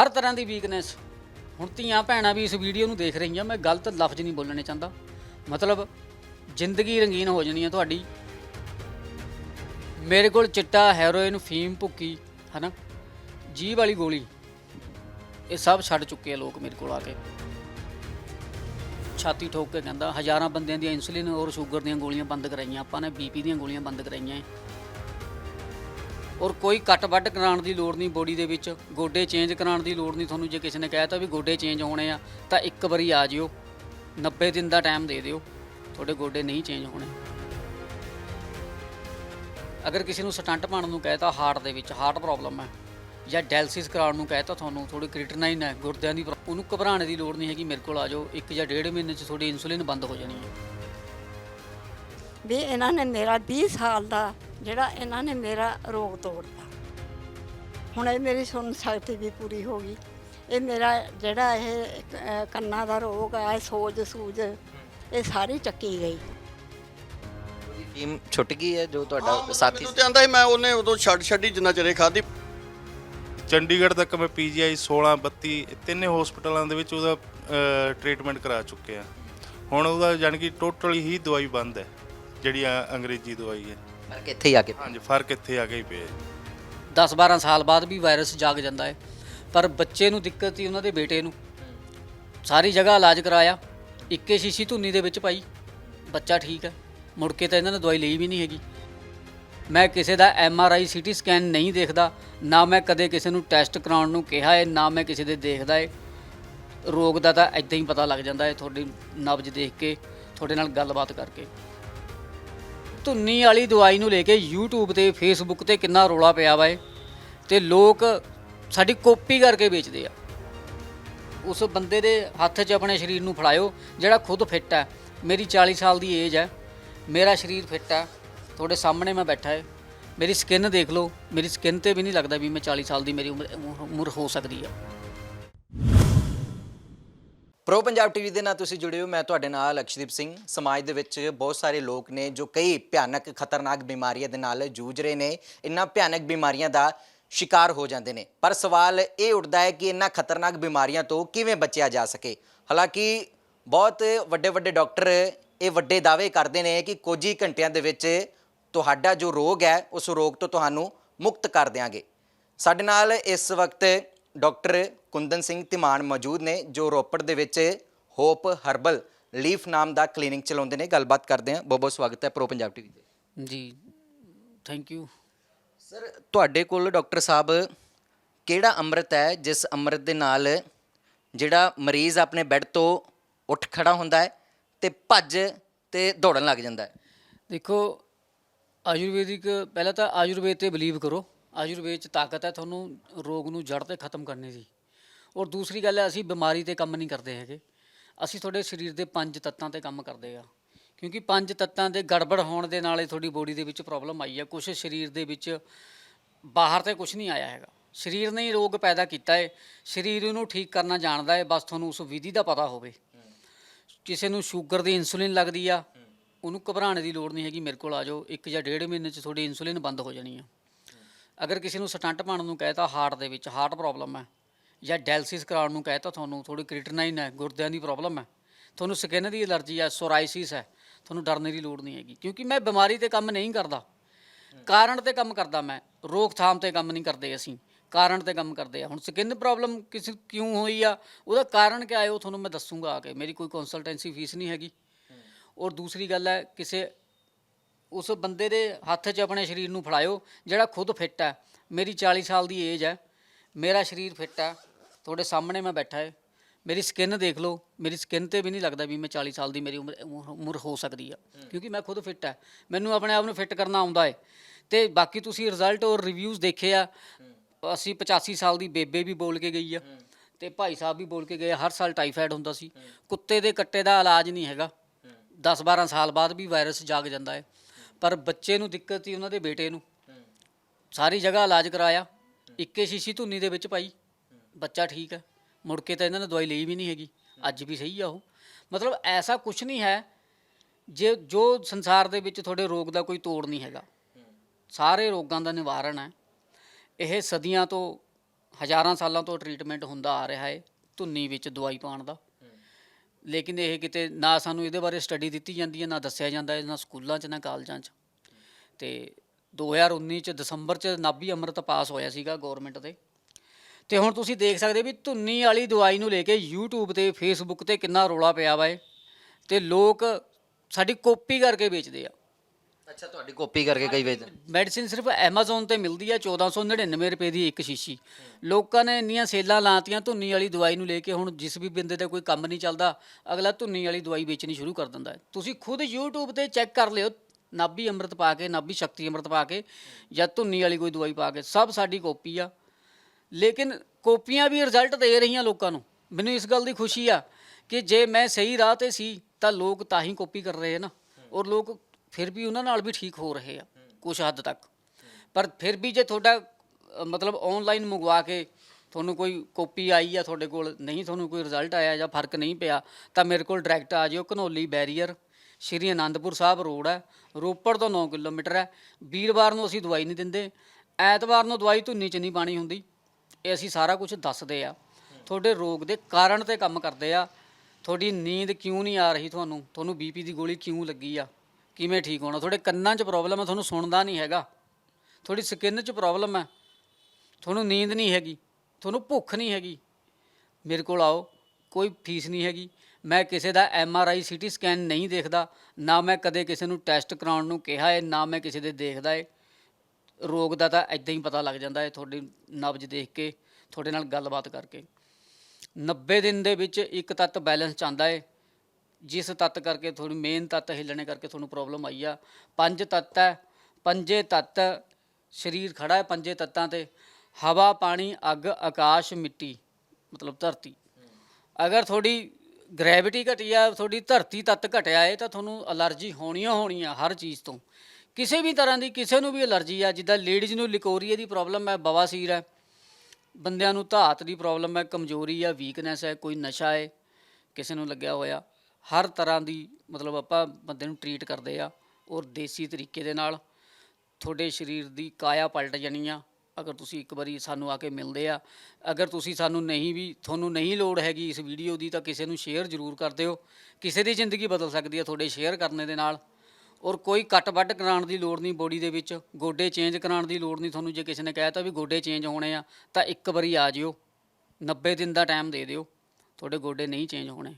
ਹਰ ਤਰ੍ਹਾਂ ਦੀ ਵੀਕਨੈਸ ਹੁਣ ਧੀਆਂ ਭੈਣਾਂ ਵੀ ਇਸ ਵੀਡੀਓ ਨੂੰ ਦੇਖ ਰਹੀਆਂ, ਮੈਂ ਗਲਤ ਲਫ਼ਜ਼ ਨਹੀਂ ਬੋਲਣੇ ਚਾਹੁੰਦਾ। ਮਤਲਬ ਜ਼ਿੰਦਗੀ ਰੰਗੀਨ ਹੋ ਜਾਣੀ ਹੈ ਤੁਹਾਡੀ। ਮੇਰੇ ਕੋਲ ਚਿੱਟਾ ਹੈਰੋਇਨ ਫੀਮ, ਭੁੱਕੀ, ਹਨਾ? ਜੀ ਵਾਲੀ ਗੋਲੀ। ਇਹ ਸਭ ਛੱਡ ਚੁੱਕੇ ਆ ਲੋਕ ਮੇਰੇ ਕੋਲ ਆ ਕੇ। ਛਾਤੀ ਠੋਕ ਕੇ ਕਹਿੰਦਾ, ਹਜ਼ਾਰਾਂ ਬੰਦਿਆਂ ਦੀਆਂ ਇਨਸੂਲਿਨ ਔਰ ਸ਼ੂਗਰ ਦੀਆਂ ਗੋਲੀਆਂ ਬੰਦ ਕਰਾਈਆਂ, ਆਪਾਂ ਨੇ ਬੀਪੀ ਦੀਆਂ ਗੋਲੀਆਂ ਬੰਦ ਕਰਾਈਆਂ। ਔਰ ਕੋਈ ਕੱਟ ਵੱਢ ਕਰਾਉਣ ਦੀ ਲੋੜ ਨਹੀਂ ਬੋਡੀ ਦੇ ਵਿੱਚ, ਗੋਡੇ ਚੇਂਜ ਕਰਾਉਣ ਦੀ ਲੋੜ ਨਹੀਂ ਤੁਹਾਨੂੰ ਜੇ ਕਿਸੇ ਨੇ ਕਹਿਤਾ ਵੀ ਗੋਡੇ ਚੇਂਜ ਹੋਣੇ ਆ, ਤਾਂ ਇੱਕ ਵਾਰੀ ਆ ਜਿਓ। 90 ਦਿਨ ਦਾ ਟਾਈਮ ਦੇ ਦਿਓ। ਤੁਹਾਡੇ ਗੋਡੇ ਨਹੀਂ ਚੇਂਜ ਹੋਣੇ। ਅਗਰ ਕਿਸੇ ਨੂੰ ਸਟੰਟ ਪਾਉਣ ਨੂੰ ਕਹਿਤਾ ਹਾਰਟ ਦੇ ਵਿੱਚ, ਹਾਰਟ ਪ੍ਰੋਬਲਮ ਹੈ ਜਾਂ ਡਾਇਲਸਿਸ ਕਰਾਉਣ ਨੂੰ ਕਹਿਤਾ ਤੁਹਾਨੂੰ ਥੋੜੀ ਕ੍ਰੀਟਨਾਈਨ ਹੈ, ਗੁਰਦਿਆਂ ਦੀ ਪ੍ਰੋ- ਉਹਨੂੰ ਘਬਰਾਉਣ ਦੀ ਲੋੜ ਨਹੀਂ ਹੈਗੀ, ਮੇਰੇ ਕੋਲ ਆ ਜਾਓ। ਇੱਕ ਜਾਂ ਡੇਢ ਮਹੀਨੇ 'ਚ ਤੁਹਾਡੀ ਇਨਸੂਲਿਨ ਬੰਦ ਹੋ ਜਾਣੀ ਹੈ। ਵੀ ਇਹਨਾਂ ਨੇ ਮੇਰਾ 20 ਸਾਲ ਦਾ ਜਿਹੜਾ ਇਹਨਾਂ ਨੇ ਮੇਰਾ ਰੋਗ ਤੋੜਤਾ। ਹੁਣ ਇਹ ਮੇਰੀ ਸੁਣ ਸ਼ਕਤੀ ਵੀ ਪੂਰੀ ਹੋ ਗਈ। ਇਹ ਮੇਰਾ ਜਿਹੜਾ ਇਹ ਅਹ, ਕੰਨਾਂ ਦਾ ਰੋਗ ਹੈ ਇਹ ਸੋਜ ਸੂਜ ਇਹ ਸਾਰੀ ਚੱਕੀ ਗਈ। ਟੀਮ ਛੁੱਟ ਗਈ ਹੈ ਜੋ ਤੁਹਾਡਾ ਸਾਥੀ ਮੈਨੂੰ ਤੇ ਆਂਦਾ ਸੀ ਮੈਂ ਉਹਨੇ ਉਦੋਂ ਛੱਡ ਛੱਡੀ ਜਿੰਨਾ ਚਿਰੇ ਖਾਦੀ ਚੰਡੀਗੜ੍ਹ ਤੱਕ ਮੈਂ ਪੀਜੀਆਈ 16 32 ਤਿੰਨੇ ਹਸਪਤਾਲਾਂ ਦੇ ਵਿੱਚ ਉਹਦਾ ਟ੍ਰੀਟਮੈਂਟ ਕਰਾ ਚੁੱਕੇ ਆ ਹੁਣ ਉਹਦਾ ਯਾਨੀ ਕਿ ਟੋਟਲੀ ਹੀ ਦਵਾਈ ਬੰਦ ਹੈ ਜਿਹੜੀ ਆ ਅੰਗਰੇਜ਼ੀ ਦਵਾਈ ਹੈ। ਕਿੱਥੇ ਹੀ ਆ ਕੇ ਹਾਂਜੀ ਫ਼ਰਕ ਇੱਥੇ ਆ ਗਿਆ ਹੀ ਪਿਆ ਹੈ। 10-12 ਸਾਲ ਬਾਅਦ ਵੀ ਵਾਇਰਸ ਜਾਗ ਜਾਂਦਾ ਹੈ। ਪਰ ਬੱਚੇ ਨੂੰ ਦਿੱਕਤ ਸੀ ਉਹਨਾਂ ਦੇ ਬੇਟੇ ਨੂੰ। ਸਾਰੀ ਜਗ੍ਹਾ ਇਲਾਜ ਕਰਾਇਆ। ਇੱਕੇ ਸ਼ੀਸ਼ੀ ਧੁੰਨੀ ਦੇ ਵਿੱਚ ਪਾਈ। ਬੱਚਾ ਠੀਕ ਹੈ। ਮੁੜ ਕੇ ਤਾਂ ਇਹਨਾਂ ਨੇ ਦਵਾਈ ਲਈ ਵੀ ਨਹੀਂ ਹੈਗੀ। ਮੈਂ ਕਿਸੇ ਦਾ M R I CT scan ਨਹੀਂ ਦੇਖਦਾ। ਨਾ ਮੈਂ ਕਦੇ ਕਿਸੇ ਨੂੰ ਟੈਸਟ ਕਰਾਉਣ ਨੂੰ ਕਿਹਾ ਹੈ ਨਾ ਮੈਂ ਕਿਸੇ ਦੇ ਦੇਖਦਾ ਹੈ। ਰੋਗ ਦਾ ਤਾਂ ਇਦਾਂ ਹੀ ਪਤਾ ਲੱਗ ਜਾਂਦਾ ਹੈ। ਤੁਹਾਡੀ ਨਬਜ ਦੇਖ ਕੇ ਤੁਹਾਡੇ ਨਾਲ ਗੱਲਬਾਤ ਕਰਕੇ। ਧੁੰਨੀ ਵਾਲੀ ਦਵਾਈ ਨੂੰ ਲੈ ਕੇ YouTube ਤੇ Facebook ਤੇ ਕਿੰਨਾ ਰੋਲਾ ਪਿਆ ਵਾ ਏ ਤੇ ਲੋਕ ਸਾਡੀ ਕਾਪੀ ਕਰਕੇ ਵੇਚਦੇ ਆ। ਉਸ ਬੰਦੇ ਦੇ ਹੱਥ 'ਚ ਆਪਣੇ ਸਰੀਰ ਨੂੰ ਫੜਾਇਓ, ਜਿਹੜਾ ਖੁਦ ਫਿੱਟ ਹੈ ਮੇਰੀ 40 ਸਾਲ ਦੀ ਏਜ ਹੈ ਮੇਰਾ ਸਰੀਰ ਫਿੱਟ ਹੈ ਤੁਹਾਡੇ ਸਾਹਮਣੇ ਮੈਂ ਬੈਠਾ ਹੈ ਮੇਰੀ ਸਕਿਨ ਦੇਖ ਲਓ। ਮੇਰੀ ਸਕਿਨ ਤੇ ਵੀ ਨਹੀਂ ਲੱਗਦਾ ਵੀ ਮੈਂ 40 ਸਾਲ ਦੀ ਮੇਰੀ ਉਮਰ ਉਮਰ ਹੋ ਸਕਦੀ ਆ। ਪ੍ਰੋ ਪੰਜਾਬ ਟੀਵੀ ਦੇ ਨਾਲ ਤੁਸੀਂ ਜੁੜੇ ਹੋ। ਮੈਂ ਤੁਹਾਡੇ ਨਾਲ ਅਕਸ਼ਦੀਪ ਸਿੰਘ। ਸਮਾਜ ਦੇ ਵਿੱਚ ਬਹੁਤ ਸਾਰੇ ਲੋਕ ਨੇ ਜੋ ਕਈ ਭਿਆਨਕ, ਖਤਰਨਾਕ ਬਿਮਾਰੀਆਂ ਦੇ ਨਾਲ ਜੂਝ ਰਹੇ ਨੇ। ਇਨ੍ਹਾਂ ਭਿਆਨਕ ਬਿਮਾਰੀਆਂ ਦਾ ਸ਼ਿਕਾਰ ਹੋ ਜਾਂਦੇ ਨੇ। ਪਰ ਸਵਾਲ ਇਹ ਉੱਠਦਾ ਹੈ ਕਿ ਇਨ੍ਹਾਂ ਖਤਰਨਾਕ ਬਿਮਾਰੀਆਂ ਤੋਂ ਕਿਵੇਂ ਬਚਿਆ ਜਾ ਸਕੇ? ਹਾਲਾਂਕਿ ਬਹੁਤ ਵੱਡੇ ਵੱਡੇ ਡਾਕਟਰ ਇਹ ਵੱਡੇ ਦਾਅਵੇ ਕਰਦੇ ਨੇ ਕਿ ਕੁਝ ਹੀ ਘੰਟਿਆਂ ਦੇ ਵਿੱਚ ਤੁਹਾਡਾ ਜੋ ਰੋਗ ਹੈ, ਉਸ ਰੋਗ ਤੋਂ ਤੁਹਾਨੂੰ ਮੁਕਤ ਕਰ ਦਿਆਂਗੇ। ਸਾਡੇ ਨਾਲ ਇਸ ਵਕਤ ਡਾਕਟਰ ਕੁੰਦਨ ਸਿੰਘ ਧੀਮਾਨ ਮੌਜੂਦ ਨੇ ਜੋ ਰੋਪੜ ਦੇ ਵਿੱਚ ਹੋਪ ਹਰਬਲ ਲੀਫ ਨਾਮ ਦਾ ਕਲੀਨਿਕ ਚਲਾਉਂਦੇ ਨੇ। ਗੱਲਬਾਤ ਕਰਦੇ ਹਾਂ। ਬਹੁਤ ਬਹੁਤ ਸਵਾਗਤ ਹੈ ਪ੍ਰੋ ਪੰਜਾਬ ਟੀਵੀ ਤੇ। ਜੀ ਥੈਂਕ ਯੂ ਸਰ ਤੁਹਾਡੇ ਕੋਲ ਡਾਕਟਰ ਸਾਹਿਬ ਕਿਹੜਾ ਅੰਮ੍ਰਿਤ ਹੈ ਜਿਸ ਅੰਮ੍ਰਿਤ ਦੇ ਨਾਲ ਜਿਹੜਾ ਮਰੀਜ਼ ਆਪਣੇ ਬੈੱਡ ਤੋਂ ਉੱਠ ਖੜਾ ਹੁੰਦਾ ਹੈ ਤੇ ਭੱਜ ਤੇ ਦੌੜਨ ਲੱਗ ਜਾਂਦਾ ਹੈ? ਦੇਖੋ ਆਯੁਰਵੈਦਿਕ ਪਹਿਲਾਂ ਤਾਂ ਆਯੁਰਵੇਦ ਤੇ ਬਲੀਵ ਕਰੋ। ਆਯੁਰਵੇਦ ਚ ਤਾਕਤ ਹੈ ਤੁਹਾਨੂੰ ਰੋਗ ਨੂੰ ਜੜ ਤੇ ਖਤਮ ਕਰਨੇ ਦੀ। ਔਰ ਦੂਸਰੀ ਗੱਲ ਹੈ, ਅਸੀਂ ਬਿਮਾਰੀ ਤੇ ਕੰਮ ਨਹੀਂ ਕਰਦੇ ਹੈਗੇ। ਅਸੀਂ ਤੁਹਾਡੇ ਸਰੀਰ ਦੇ ਪੰਜ ਤੱਤਾਂ ਤੇ ਕੰਮ ਕਰਦੇ ਆ। ਕਿਉਂਕਿ ਪੰਜ ਤੱਤਾਂ ਦੇ ਗੜਬੜ ਹੋਣ ਦੇ ਨਾਲ ਹੀ ਤੁਹਾਡੀ ਬੋਡੀ ਦੇ ਵਿੱਚ ਪ੍ਰੋਬਲਮ ਆਈ ਹੈ ਕੁਝ ਸਰੀਰ ਦੇ ਵਿੱਚ ਬਾਹਰ ਤੇ ਕੁਝ ਨਹੀਂ ਆਇਆ ਹੈਗਾ। ਸਰੀਰ ਨੇ ਹੀ ਰੋਗ ਪੈਦਾ ਕੀਤਾ ਹੈ ਸਰੀਰ ਨੂੰ ਠੀਕ ਕਰਨਾ ਜਾਣਦਾ ਹੈ ਬਸ ਤੁਹਾਨੂੰ ਉਸ ਵਿਧੀ ਦਾ ਪਤਾ ਹੋਵੇ। ਕਿਸੇ ਨੂੰ ਸ਼ੂਗਰ ਦੀ ਇਨਸੂਲਿਨ ਲੱਗਦੀ ਆ, ਉਹਨੂੰ ਘਬਰਾਉਣ ਦੀ ਲੋੜ ਨਹੀਂ ਹੈਗੀ। ਮੇਰੇ ਕੋਲ ਆ ਜਾਓ, ਇੱਕ ਜਾਂ ਡੇਢ ਮਹੀਨੇ 'ਚ ਤੁਹਾਡੀ ਇਨਸੂਲਿਨ ਬੰਦ ਹੋ ਜਾਣੀ ਆ। ਅਗਰ ਕਿਸੇ ਨੂੰ ਸਟੰਟ ਪਾਉਣ ਨੂੰ ਕਹਿਤਾ ਹਾਰਟ ਦੇ ਵਿੱਚ ਹਾਰਟ ਪ੍ਰੋਬਲਮ ਹੈ ਜਾਂ ਡਾਇਲਸਿਸ ਕਰਾਉਣ ਨੂੰ ਕਹਿਤਾ ਤੁਹਾਨੂੰ ਥੋੜੀ ਕ੍ਰੀਟਨਾਈਨ ਹੈ ਗੁਰਦਿਆਂ ਦੀ ਪ੍ਰੋਬਲਮ ਹੈ। ਤੁਹਾਨੂੰ ਸਕਿਨ ਦੀ ਐਲਰਜੀ ਹੈ ਸੋਰਾਇਸਿਸ ਹੈ, ਤੁਹਾਨੂੰ ਡਰਨ ਦੀ ਲੋੜ ਨਹੀਂ ਹੈਗੀ। ਕਿਉਂਕਿ ਮੈਂ ਬਿਮਾਰੀ ਤੇ ਕੰਮ ਨਹੀਂ ਕਰਦਾ। ਕਾਰਨ ਤੇ ਕੰਮ ਕਰਦਾ ਮੈਂ, ਰੋਕਥਾਮ ਤੇ ਕੰਮ ਨਹੀਂ ਕਰਦੇ ਅਸੀਂ। ਕਾਰਨ ਤੇ ਕੰਮ ਕਰਦੇ ਆ। ਹੁਣ ਸਕਿਨ ਪ੍ਰੋਬਲਮ ਕਿਸ ਕਿਉਂ ਹੋਈ ਆ? ਉਹਦਾ ਕਾਰਨ ਕਿਆ ਹੈ ਉਹ ਤੁਹਾਨੂੰ ਮੈਂ ਦੱਸੂਗਾ ਆ ਕੇ। ਮੇਰੀ ਕੋਈ ਕੰਸਲਟੈਂਸੀ ਫੀਸ ਨਹੀਂ ਹੈਗੀ। ਔਰ ਦੂਸਰੀ ਗੱਲ ਹੈ, ਕਿਸੇ ਉਸ ਬੰਦੇ ਦੇ ਹੱਥ 'ਚ ਆਪਣੇ ਸਰੀਰ ਨੂੰ ਫੜਾਇਓ, ਜਿਹੜਾ ਖੁਦ ਫਿੱਟ ਹੈ। ਮੇਰੀ 40 ਸਾਲ ਦੀ ਏਜ ਹੈ। ਮੇਰਾ ਸਰੀਰ ਫਿੱਟ ਹੈ। ਤੁਹਾਡੇ ਸਾਹਮਣੇ ਮੈਂ ਬੈਠਾ ਹੈ ਮੇਰੀ ਸਕਿਨ ਦੇਖ ਲਓ। ਮੇਰੀ ਸਕਿਨ ਤੇ ਵੀ ਨਹੀਂ ਲੱਗਦਾ ਵੀ ਮੈਂ 40 ਸਾਲ ਦੀ ਮੇਰੀ ਉਮਰ ਉਮਰ ਹੋ ਸਕਦੀ ਆ। ਕਿਉਂਕਿ ਮੈਂ ਖੁਦ ਫਿੱਟ ਹੈ ਮੈਨੂੰ ਆਪਣੇ ਆਪ ਨੂੰ ਫਿੱਟ ਕਰਨਾ ਆਉਂਦਾ ਹੈ ਤੇ ਬਾਕੀ ਤੁਸੀਂ ਰਿਜ਼ਲਟ ਔਰ ਰਿਵਿਊਜ਼ ਦੇਖੇ ਆ। ਅਸੀਂ 85 ਸਾਲ ਦੀ ਬੇਬੇ ਵੀ ਬੋਲ ਕੇ ਗਈ ਆ। ਤੇ ਭਾਈ ਸਾਹਿਬ ਵੀ ਬੋਲ ਕੇ ਗਏ ਹਰ ਸਾਲ ਟਾਈਫਾਇਡ ਹੁੰਦਾ ਸੀ। ਕੁੱਤੇ ਦੇ ਕੱਟੇ ਦਾ ਇਲਾਜ ਨਹੀਂ ਹੈਗਾ। 10-12 ਸਾਲ ਬਾਅਦ ਵੀ ਵਾਇਰਸ ਜਾਗ ਜਾਂਦਾ ਹੈ ਪਰ ਬੱਚੇ ਨੂੰ ਦਿੱਕਤ ਸੀ ਉਹਨਾਂ ਦੇ ਬੇਟੇ ਨੂੰ। ਸਾਰੀ ਜਗ੍ਹਾ ਇਲਾਜ ਕਰਾਇਆ। ਇੱਕੇ ਸ਼ੀਸ਼ੀ ਧੁੰਨੀ ਦੇ ਵਿੱਚ ਪਾਈ। ਬੱਚਾ ਠੀਕ ਹੈ, ਮੁੜ ਕੇ ਤਾਂ ਇਹਨਾਂ ਨੇ ਦਵਾਈ ਲਈ ਵੀ ਨਹੀਂ ਹੈਗੀ, ਅੱਜ ਵੀ ਸਹੀ ਆ ਉਹ। ਮਤਲਬ ਐਸਾ ਕੁਝ ਨਹੀਂ ਹੈ, ਜੇ ਜੋ ਸੰਸਾਰ ਦੇ ਵਿੱਚ ਤੁਹਾਡੇ ਰੋਗ ਦਾ ਕੋਈ ਤੋੜ ਨਹੀਂ ਹੈਗਾ, ਸਾਰੇ ਰੋਗਾਂ ਦਾ ਨਿਵਾਰਣ ਹੈ। ਇਹ ਸਦੀਆਂ ਤੋਂ, ਹਜ਼ਾਰਾਂ ਸਾਲਾਂ ਤੋਂ ਟ੍ਰੀਟਮੈਂਟ ਹੁੰਦਾ ਆ ਰਿਹਾ ਹੈ, ਧੁੰਨੀ ਵਿੱਚ ਦਵਾਈ ਪਾਉਣ ਦਾ। ਲੇਕਿਨ ਇਹ ਕਿਤੇ ਨਾ ਸਾਨੂੰ ਇਹਦੇ ਬਾਰੇ ਸਟੱਡੀ ਦਿੱਤੀ ਜਾਂਦੀ ਹੈ, ਨਾ ਦੱਸਿਆ ਜਾਂਦਾ ਹੈ, ਨਾ ਸਕੂਲਾਂ 'ਚ, ਨਾ ਕਾਲਜਾਂ 'ਚ। ਤੇ 2019 ਚ ਦਸੰਬਰ ਚ ਨਾਭੀ ਅੰਮ੍ਰਿਤ ਪਾਸ ਹੋਇਆ ਸੀਗਾ ਗਵਰਨਮੈਂਟ ਦੇ। ਤੇ ਹੁਣ ਤੁਸੀਂ ਦੇਖ ਸਕਦੇ ਵੀ ਧੁੰਨੀ ਵਾਲੀ ਦਵਾਈ ਨੂੰ ਲੈ ਕੇ YouTube ਤੇ Facebook ਤੇ ਕਿੰਨਾ ਰੋਲਾ ਪਿਆ ਵਾ ਏ ਤੇ ਲੋਕ ਸਾਡੀ ਕਾਪੀ ਕਰਕੇ ਵੇਚਦੇ ਆ। ਅੱਛਾ ਤੁਹਾਡੀ ਕਾਪੀ ਕਰਕੇ ਕਈ ਵੇਚਦੇ ਮੈਡੀਸਿਨ ਸਿਰਫ Amazon ਤੇ ਮਿਲਦੀ ਆ 1499 ਰੁਪਏ ਦੀ ਇੱਕ ਸ਼ੀਸ਼ੀ। ਲੋਕਾਂ ਨੇ ਇੰਨੀਆਂ ਸੇਲਾਂ ਲਾਤੀਆਂ ਧੁੰਨੀ ਵਾਲੀ ਦਵਾਈ ਨੂੰ ਲੈ ਕੇ ਹੁਣ ਜਿਸ ਵੀ ਬੰਦੇ ਦਾ ਕੋਈ ਕੰਮ ਨਹੀਂ ਚੱਲਦਾ ਅਗਲਾ ਧੁੰਨੀ ਵਾਲੀ ਦਵਾਈ ਵੇਚਣੀ ਸ਼ੁਰੂ ਕਰ ਦਿੰਦਾ ਹੈ। ਤੁਸੀਂ ਖੁਦ YouTube ਤੇ ਚੈੱਕ ਕਰ ਲਿਓ ਨਾਭੀ ਅੰਮ੍ਰਿਤ ਪਾ ਕੇ ਨਾਭੀ ਸ਼ਕਤੀ ਅੰਮ੍ਰਿਤ ਪਾ ਕੇ ਜਾਂ ਧੁੰਨੀ ਵਾਲੀ ਕੋਈ ਦਵਾਈ ਪਾ ਕੇ ਸਭ ਸਾਡੀ ਕਾਪੀ ਆ। ਲੇਕਿਨ ਕਾਪੀਆਂ ਵੀ ਰਿਜ਼ਲਟ ਦੇ ਰਹੀਆਂ ਲੋਕਾਂ ਨੂੰ। ਮੈਨੂੰ ਇਸ ਗੱਲ ਦੀ ਖੁਸ਼ੀ ਆ ਕਿ ਜੇ ਮੈਂ ਸਹੀ ਰਾਹ ਤੇ ਸੀ, ਤਾਂ ਲੋਕ ਤਾਂ ਹੀ ਕਾਪੀ ਕਰ ਰਹੇ ਨਾ। ਔਰ ਲੋਕ ਫਿਰ ਵੀ ਉਹਨਾਂ ਨਾਲ ਵੀ ਠੀਕ ਹੋ ਰਹੇ ਆ ਕੁਝ ਹੱਦ ਤੱਕ। ਪਰ ਫਿਰ ਵੀ ਜੇ ਤੁਹਾਡਾ ਮਤਲਬ ਆਨਲਾਈਨ ਮੰਗਵਾ ਕੇ ਤੁਹਾਨੂੰ ਕੋਈ ਕਾਪੀ ਆਈ ਆ ਤੁਹਾਡੇ ਕੋਲ, ਨਹੀਂ ਤੁਹਾਨੂੰ ਕੋਈ ਰਿਜ਼ਲਟ ਆਇਆ ਜਾਂ ਫ਼ਰਕ ਨਹੀਂ ਪਿਆ, ਤਾਂ ਮੇਰੇ ਕੋਲ ਡਾਇਰੈਕਟ ਆ ਜਿਓ ਘਨੌਲੀ ਬੈਰੀਅਰ ਸ਼੍ਰੀ ਅਨੰਦਪੁਰ ਸਾਹਿਬ ਰੋਡ ਹੈ ਰੋਪੜ ਤੋਂ 9 ਕਿਲੋਮੀਟਰ ਹੈ ਵੀਰਵਾਰ ਨੂੰ ਅਸੀਂ ਦਵਾਈ ਨਹੀਂ ਦਿੰਦੇ। ਐਤਵਾਰ ਨੂੰ ਦਵਾਈ ਧੁੰਨੀ ਚ ਨਹੀਂ ਪਾਣੀ ਹੁੰਦੀ। ਇਹ ਅਸੀਂ ਸਾਰਾ ਕੁਝ ਦੱਸਦੇ ਆ। ਤੁਹਾਡੇ ਰੋਗ ਦੇ ਕਾਰਨ ਤੇ ਕੰਮ ਕਰਦੇ ਆ। ਤੁਹਾਡੀ ਨੀਂਦ ਕਿਉਂ ਨਹੀਂ ਆ ਰਹੀ ਤੁਹਾਨੂੰ? ਤੁਹਾਨੂੰ ਬੀਪੀ ਦੀ ਗੋਲੀ ਕਿਉਂ ਲੱਗੀ ਆ? ਕਿਵੇਂ ਠੀਕ ਹੋਣਾ? ਤੁਹਾਡੇ ਕੰਨਾਂ 'ਚ ਪ੍ਰੋਬਲਮ ਹੈ ਤੁਹਾਨੂੰ ਸੁਣਦਾ ਨਹੀਂ ਹੈਗਾ। ਤੁਹਾਡੀ ਸਕਿਨ 'ਚ ਪ੍ਰੋਬਲਮ ਹੈ ਤੁਹਾਨੂੰ ਨੀਂਦ ਨਹੀਂ ਹੈਗੀ। ਤੁਹਾਨੂੰ ਭੁੱਖ ਨਹੀਂ ਹੈਗੀ। ਮੇਰੇ ਕੋਲ ਆਓ, ਕੋਈ ਫੀਸ ਨਹੀਂ ਹੈਗੀ। ਮੈਂ ਕਿਸੇ ਦਾ M R I CT scan ਨਹੀਂ ਦੇਖਦਾ। ਨਾ ਮੈਂ ਕਦੇ ਕਿਸੇ ਨੂੰ ਟੈਸਟ ਕਰਾਉਣ ਨੂੰ ਕਿਹਾ ਹੈ ਨਾ ਮੈਂ ਕਿਸੇ ਦੇ ਦੇਖਦਾ ਹੈ ਰੋਗ ਦਾ ਤਾਂ ਐਦਾਂ ਹੀ ਪਤਾ ਲੱਗ ਜਾਂਦਾ ਹੈ ਤੁਹਾਡੀ ਨਬਜ ਦੇਖ ਕੇ, ਤੁਹਾਡੇ ਨਾਲ ਗੱਲਬਾਤ ਕਰਕੇ। 90 ਦਿਨ ਦੇ ਵਿੱਚ ਇੱਕ ਤੱਤ ਬੈਲੈਂਸ ਚ ਆਉਂਦਾ ਹੈ। ਜਿਸ ਤੱਤ ਕਰਕੇ ਥੋੜੀ ਮੇਨ ਤੱਤ ਹਿੱਲਣੇ ਕਰਕੇ ਤੁਹਾਨੂੰ ਪ੍ਰੋਬਲਮ ਆਈ ਆ। ਪੰਜ ਤੱਤ ਹੈ, ਪੰਜੇ ਤੱਤ ਸਰੀਰ ਖੜਾ ਹੈ, ਪੰਜੇ ਤੱਤਾਂ ਤੇ। ਹਵਾ, ਪਾਣੀ, ਅੱਗ, ਆਕਾਸ਼, ਮਿੱਟੀ, ਮਤਲਬ ਧਰਤੀ। ਅਗਰ ਤੁਹਾਡੀ ਗ੍ਰੈਵਿਟੀ ਘਟੀ ਆ, ਤੁਹਾਡੀ ਧਰਤੀ ਤੱਤ ਘਟਿਆ ਹੈ ਤਾਂ ਤੁਹਾਨੂੰ ਅਲਰਜੀ ਹੋਣੀ ਹੋਣੀ ਆ ਹਰ ਚੀਜ਼ ਤੋਂ। ਕਿਸੇ ਵੀ ਤਰ੍ਹਾਂ ਦੀ, ਕਿਸੇ ਨੂੰ ਵੀ ਅਲਰਜੀ ਆ, ਜਿੱਦਾਂ ਲੇਡੀਜ਼ ਨੂੰ ਲਿਕੋਰੀਏ ਦੀ ਪ੍ਰੋਬਲਮ ਹੈ, ਬਵਾਸੀਰ ਹੈ, ਬੰਦਿਆਂ ਨੂੰ ਧਾਤ ਦੀ ਪ੍ਰੋਬਲਮ ਹੈ, ਕਮਜ਼ੋਰੀ ਆ ਵੀਕਨੈਸ ਹੈ, ਕੋਈ ਨਸ਼ਾ ਹੈ, ਕਿਸੇ ਨੂੰ ਲੱਗਿਆ ਹੋਇਆ, ਹਰ ਤਰ੍ਹਾਂ ਦੀ ਮਤਲਬ ਆਪਾਂ ਬੰਦੇ ਨੂੰ ਟਰੀਟ ਕਰਦੇ ਆ, ਔਰ ਦੇਸੀ ਤਰੀਕੇ ਦੇ ਨਾਲ ਤੁਹਾਡੇ ਸਰੀਰ ਦੀ ਕਾਇਆ ਪਲਟ ਜਾਣੀ ਆ, ਅਗਰ ਤੁਸੀਂ ਇੱਕ ਵਾਰੀ ਸਾਨੂੰ ਆ ਕੇ ਮਿਲਦੇ ਆ, ਅਗਰ ਤੁਸੀਂ ਸਾਨੂੰ ਨਹੀਂ ਵੀ, ਤੁਹਾਨੂੰ ਨਹੀਂ ਲੋੜ ਹੈਗੀ ਇਸ ਵੀਡੀਓ ਦੀ, ਤਾਂ ਕਿਸੇ ਨੂੰ ਸ਼ੇਅਰ ਜ਼ਰੂਰ ਕਰ ਦਿਓ, ਕਿਸੇ ਦੀ ਜ਼ਿੰਦਗੀ ਬਦਲ ਸਕਦੀ ਹੈ ਤੁਹਾਡੇ ਸ਼ੇਅਰ ਕਰਨੇ ਦੇ ਨਾਲ। ਔਰ ਕੋਈ ਕੱਟ ਵੱਢ ਕਰਾਉਣ ਦੀ ਲੋੜ ਨਹੀਂ ਬੋਡੀ ਦੇ ਵਿੱਚ ਗੋਡੇ ਚੇਂਜ ਕਰਾਉਣ ਦੀ ਲੋੜ ਨਹੀਂ ਤੁਹਾਨੂੰ ਜੇ ਕਿਸੇ ਨੇ ਕਹਿਤਾ ਵੀ ਗੋਡੇ ਚੇਂਜ ਹੋਣੇ ਆ ਤਾਂ ਇੱਕ ਵਾਰੀ ਆ ਜਿਓ 90 ਦਿਨ ਦਾ ਟਾਈਮ ਦੇ ਦਿਓ ਤੁਹਾਡੇ ਗੋਡੇ ਨਹੀਂ ਚੇਂਜ ਹੋਣੇ।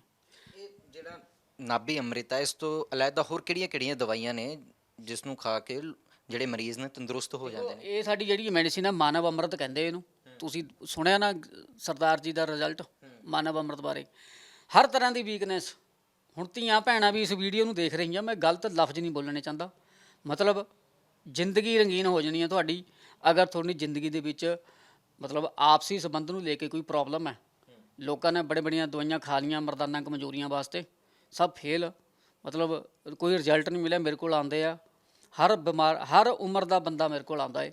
ਇਹ ਜਿਹੜਾ ਨਾਭੀ ਅੰਮ੍ਰਿਤ ਹੈ ਇਸ ਤੋਂ ਅਲੱਗਾ ਹੋਰ ਕਿਹੜੀਆਂ-ਕਿਹੜੀਆਂ ਦਵਾਈਆਂ ਨੇ ਜਿਸ ਨੂੰ ਖਾ ਕੇ ਜਿਹੜੇ ਮਰੀਜ਼ ਨੇ ਤੰਦਰੁਸਤ ਹੋ ਜਾਂਦੇ ਨੇ? ਇਹ ਸਾਡੀ ਜਿਹੜੀ ਮੈਡੀਸਿਨ ਹੈ ਮਾਨਵ ਅੰਮ੍ਰਿਤ ਕਹਿੰਦੇ ਇਹਨੂੰ। ਤੁਸੀਂ ਸੁਣਿਆ ਨਾ ਸਰਦਾਰ ਜੀ ਦਾ ਰਿਜ਼ਲਟ ਮਾਨਵ ਅੰਮ੍ਰਿਤ ਬਾਰੇ। ਹਰ ਤਰ੍ਹਾਂ ਦੀ ਵੀਕਨੈਸ ਹੁਣ ਧੀਆਂ ਭੈਣਾਂ ਵੀ ਇਸ ਵੀਡੀਓ ਨੂੰ ਦੇਖ ਰਹੀਆਂ, ਮੈਂ ਗਲਤ ਲਫ਼ਜ਼ ਨਹੀਂ ਬੋਲਣੇ ਚਾਹੁੰਦਾ। ਮਤਲਬ ਜ਼ਿੰਦਗੀ ਰੰਗੀਨ ਹੋ ਜਾਣੀ ਹੈ ਤੁਹਾਡੀ, ਅਗਰ ਤੁਹਾਡੀ ਜ਼ਿੰਦਗੀ ਦੇ ਵਿੱਚ ਮਤਲਬ ਆਪਸੀ ਸੰਬੰਧ ਨੂੰ ਲੈ ਕੇ ਕੋਈ ਪ੍ਰੋਬਲਮ ਹੈ, ਲੋਕਾਂ ਨੇ ਬੜੇ ਬੜੀਆਂ ਦਵਾਈਆਂ ਖਾ ਲੀਆਂ ਮਰਦਾਨਾ ਕਮਜ਼ੋਰੀਆਂ ਵਾਸਤੇ, ਸਭ ਫੇਲ, ਮਤਲਬ ਕੋਈ ਰਿਜ਼ਲਟ ਨਹੀਂ ਮਿਲਿਆ, ਮੇਰੇ ਕੋਲ ਆਉਂਦੇ ਆ, ਹਰ ਬਿਮਾਰ, ਹਰ ਉਮਰ ਦਾ ਬੰਦਾ ਮੇਰੇ ਕੋਲ ਆਉਂਦਾ ਏ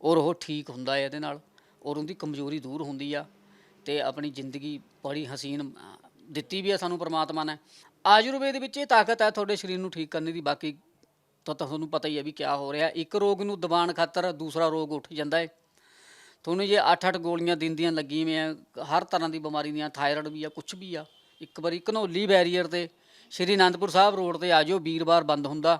ਔਰ ਉਹ ਠੀਕ ਹੁੰਦਾ ਏ ਇਹਦੇ ਨਾਲ, ਔਰ ਉਹਦੀ ਕਮਜ਼ੋਰੀ ਦੂਰ ਹੁੰਦੀ ਆ, ਤੇ ਆਪਣੀ ਜ਼ਿੰਦਗੀ ਬੜੀ ਹਸੀਨ ਦਿੱਤੀ ਵੀ ਆ ਸਾਨੂੰ ਪ੍ਰਮਾਤਮਾ ਨੇ ਆਯੁਰਵੇਦ ਵਿੱਚ ਇਹ ਤਾਕਤ ਹੈ ਤੁਹਾਡੇ ਸਰੀਰ ਨੂੰ ਠੀਕ ਕਰਨ ਦੀ, ਬਾਕੀ ਤਾਂ ਤੁਹਾਨੂੰ ਪਤਾ ਹੀ ਹੈ ਵੀ ਕੀ ਹੋ ਰਿਹਾ। ਇੱਕ ਰੋਗ ਨੂੰ ਦਬਾਉਣ ਖਾਤਰ ਦੂਸਰਾ ਰੋਗ ਉੱਠ ਜਾਂਦਾ ਹੈ। ਤੁਹਾਨੂੰ ਜੇ 8-8 ਗੋਲੀਆਂ ਦਿੰਦੀਆਂ ਲੱਗੀਆਂ ਹੋਈਆਂ, ਹਰ ਤਰ੍ਹਾਂ ਦੀ ਬਿਮਾਰੀ ਦੀਆਂ, ਥਾਇਰਾਇਡ ਵੀ ਆ ਕੁਝ ਵੀ ਆ, ਇੱਕ ਵਾਰੀ ਘਨੌਲੀ ਬੈਰੀਅਰ ਤੇ ਸ਼੍ਰੀ ਅਨੰਦਪੁਰ ਸਾਹਿਬ ਰੋਡ ਤੇ ਆ ਜਾਓ, ਵੀਰਵਾਰ ਬੰਦ ਹੁੰਦਾ।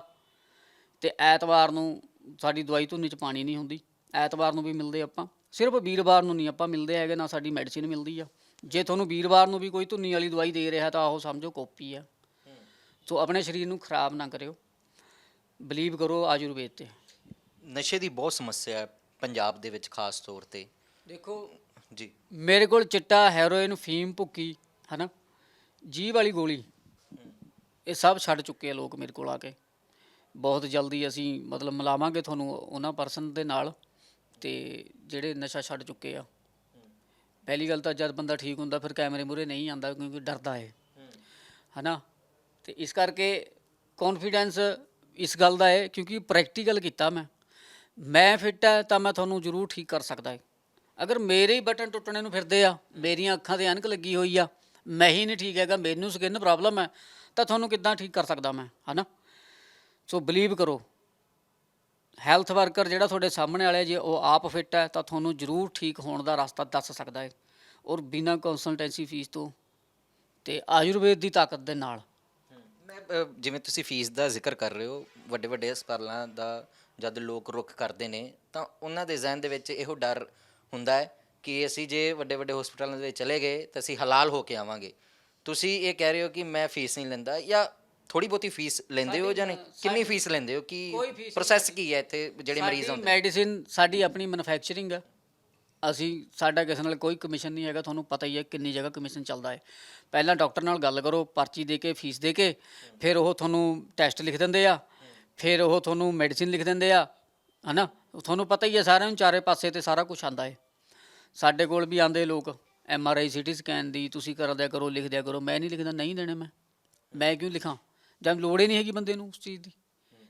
ਤੇ ਐਤਵਾਰ ਨੂੰ ਸਾਡੀ ਦਵਾਈ ਧੁੰਨੀ ਚ ਪਾਣੀ ਨਹੀਂ ਹੁੰਦੀ। ਐਤਵਾਰ ਨੂੰ ਵੀ ਮਿਲਦੇ ਆਪਾਂ। ਸਿਰਫ ਵੀਰਵਾਰ ਨੂੰ ਨਹੀਂ ਆਪਾਂ ਮਿਲਦੇ ਹੈਗੇ, ਨਾ ਸਾਡੀ ਮੈਡੀਸਿਨ ਮਿਲਦੀ ਆ। ਜੇ ਤੁਹਾਨੂੰ ਵੀਰਵਾਰ ਨੂੰ ਵੀ ਕੋਈ ਧੁੰਨੀ ਵਾਲੀ ਦਵਾਈ ਦੇ ਰਿਹਾ ਤਾਂ ਉਹ ਸਮਝੋ ਕਾਪੀ ਆ। ਸੋ ਆਪਣੇ ਸਰੀਰ ਨੂੰ ਖਰਾਬ ਨਾ ਕਰਿਓ। ਬਲੀਵ ਕਰੋ ਆਯੁਰਵੇਦ ਤੇ। ਨਸ਼ੇ ਦੀ ਬਹੁਤ ਸਮੱਸਿਆ ਹੈ ਪੰਜਾਬ ਦੇ ਵਿੱਚ ਖਾਸ ਤੌਰ ਤੇ। ਦੇਖੋ ਜੀ। ਮੇਰੇ ਕੋਲ ਚਿੱਟਾ ਹੈਰੋਇਨ ਫੀਮ ਭੁੱਕੀ ਹਨਾ? ਜੀਭ ਵਾਲੀ ਗੋਲੀ। ਇਹ ਸਭ ਛੱਡ ਚੁੱਕੇ ਆ ਲੋਕ ਮੇਰੇ ਕੋਲ ਆ ਕੇ। ਬਹੁਤ ਜਲਦੀ ਅਸੀਂ ਮਤਲਬ ਮਿਲਾਵਾਂਗੇ ਤੁਹਾਨੂੰ ਉਹਨਾਂ ਪਰਸਨ ਦੇ ਨਾਲ ਤੇ ਜਿਹੜੇ ਨਸ਼ਾ ਛੱਡ ਚੁੱਕੇ ਆ। ਪਹਿਲੀ ਗੱਲ ਤਾਂ ਜਦ ਬੰਦਾ ਠੀਕ ਹੁੰਦਾ, ਫਿਰ ਕੈਮਰੇ ਮੂਹਰੇ ਨਹੀਂ ਆਂਦਾ ਕਿਉਂਕਿ ਡਰਦਾ ਹੈ ਹਨਾ? ਤੇ ਇਸ ਕਰਕੇ ਕੌਨਫੀਡੈਂਸ ਇਸ ਗੱਲ ਦਾ ਹੈ ਕਿਉਂਕਿ ਪ੍ਰੈਕਟੀਕਲ ਕੀਤਾ ਮੈਂ। ਮੈਂ ਫਿੱਟ ਹੈ ਤਾਂ ਮੈਂ ਤੁਹਾਨੂੰ ਜ਼ਰੂਰ ਠੀਕ ਕਰ ਸਕਦਾ ਹੈ। ਅਗਰ ਮੇਰੇ ਹੀ ਬਟਨ ਟੁੱਟਣੇ ਨੂੰ ਫਿਰਦੇ ਆ, ਮੇਰੀਆਂ ਅੱਖਾਂ ਤੇ ਐਨਕ ਲੱਗੀ ਹੋਈ ਆ, ਮੈਂ ਹੀ ਨਹੀਂ ਠੀਕ ਹੈਗਾ, ਮੈਨੂੰ ਸਕਿਨ ਪ੍ਰੋਬਲਮ ਹੈ, ਤਾਂ ਤੁਹਾਨੂੰ ਕਿੱਦਾਂ ਠੀਕ ਕਰ ਸਕਦਾ ਮੈਂ, ਹਨਾ? ਸੋ ਬਲੀਵ ਕਰੋ। ਹੈਲਥ ਵਰਕਰ ਜਿਹੜਾ ਤੁਹਾਡੇ ਸਾਹਮਣੇ ਵਾਲਾ ਜੇ ਉਹ ਆਪ ਫਿੱਟ ਹੈ, ਤਾਂ ਤੁਹਾਨੂੰ ਜ਼ਰੂਰ ਠੀਕ ਹੋਣ ਦਾ ਰਸਤਾ ਦੱਸ ਸਕਦਾ ਹੈ। ਔਰ ਬਿਨਾਂ ਕੰਸਲਟੈਂਸੀ ਫੀਸ ਤੋਂ ਤੇ ਆਯੁਰਵੇਦ ਦੀ ਤਾਕਤ ਦੇ ਨਾਲ। ਮੈਂ ਜਿਵੇਂ ਤੁਸੀਂ ਫੀਸ ਦਾ ਜ਼ਿਕਰ ਕਰ ਰਹੇ ਹੋ, ਵੱਡੇ ਵੱਡੇ ਹਸਪਤਾਲਾਂ ਦਾ ਜਦ ਲੋਕ ਰੁੱਖ ਕਰਦੇ ਨੇ, ਤਾਂ ਉਹਨਾਂ ਦੇ ਜ਼ਿਹਨ ਦੇ ਵਿੱਚ ਇਹੋ ਡਰ ਹੁੰਦਾ ਹੈ ਕਿ ਅਸੀਂ ਜੇ ਵੱਡੇ ਵੱਡੇ ਹਸਪਤਾਲਾਂ ਦੇ ਵਿੱਚ ਚਲੇ ਗਏ, ਤਾਂ ਅਸੀਂ ਹਲਾਲ ਹੋ ਕੇ ਆਵਾਂਗੇ। ਤੁਸੀਂ ਇਹ ਕਹਿ ਰਹੇ ਹੋ ਕਿ ਮੈਂ ਫੀਸ ਨਹੀਂ ਲੈਂਦਾ ਜਾਂ ਥੋੜੀ ਬਹੁਤੀ ਫੀਸ ਲੈਂਦੇ ਹੋ ਜਾਂ ਨਹੀਂ? ਕਿੰਨੀ ਫੀਸ ਲੈਂਦੇ ਹੋ? ਕੋਈ ਕੀ ਫੀਸ ਪ੍ਰੋਸੈਸ ਕੀ ਹੈ ਇੱਥੇ ਜਿਹੜੇ ਮਰੀਜ਼ ਸਾਡੀ ਆਉਂਦੇ? ਮੈਡੀਸਿਨ ਸਾਡੀ ਆਪਣੀ ਮੈਨੂਫੈਕਚਰਿੰਗ ਹੈ ਅਸੀਂ ਸਾਡਾ ਕਿਸੇ ਨਾਲ ਕੋਈ ਕਮਿਸ਼ਨ ਨਹੀਂ ਹੈਗਾ ਤੁਹਾਨੂੰ ਪਤਾ ਹੀ ਹੈ ਕਿੰਨੀ ਜਗ੍ਹਾ ਕਮਿਸ਼ਨ ਚੱਲਦਾ ਹੈ। ਪਹਿਲਾਂ ਡਾਕਟਰ ਨਾਲ ਗੱਲ ਕਰੋ ਪਰਚੀ ਦੇ ਕੇ ਫੀਸ ਦੇ ਕੇ ਫਿਰ ਉਹ ਤੁਹਾਨੂੰ ਟੈਸਟ ਲਿਖ ਦਿੰਦੇ ਆ ਫਿਰ ਉਹ ਤੁਹਾਨੂੰ ਮੈਡੀਸਿਨ ਲਿਖ ਦਿੰਦੇ ਆ ਹਨਾ? ਤੁਹਾਨੂੰ ਪਤਾ ਹੀ ਹੈ ਸਾਰਿਆਂ ਨੂੰ ਚਾਰੇ ਪਾਸੇ ਤੇ ਸਾਰਾ ਕੁਝ ਆਂਦਾ ਹੈ। ਸਾਡੇ ਕੋਲ ਵੀ ਆਂਦੇ ਲੋਕ M R I CT scan ਦੀ ਤੁਸੀਂ ਕਰ ਦਿਆ ਕਰੋ ਲਿਖ ਦਿਆ ਕਰੋ ਮੈਂ ਨਹੀਂ ਲਿਖਦਾ ਨਹੀਂ ਦੇਣੇ ਮੈਂ। ਮੈਂ ਕਿਉਂ ਲਿਖਾਂ? ਜਦ ਲੋੜ ਹੀ ਨਹੀਂ ਹੈਗੀ ਬੰਦੇ ਨੂੰ ਉਸ ਚੀਜ਼ ਦੀ।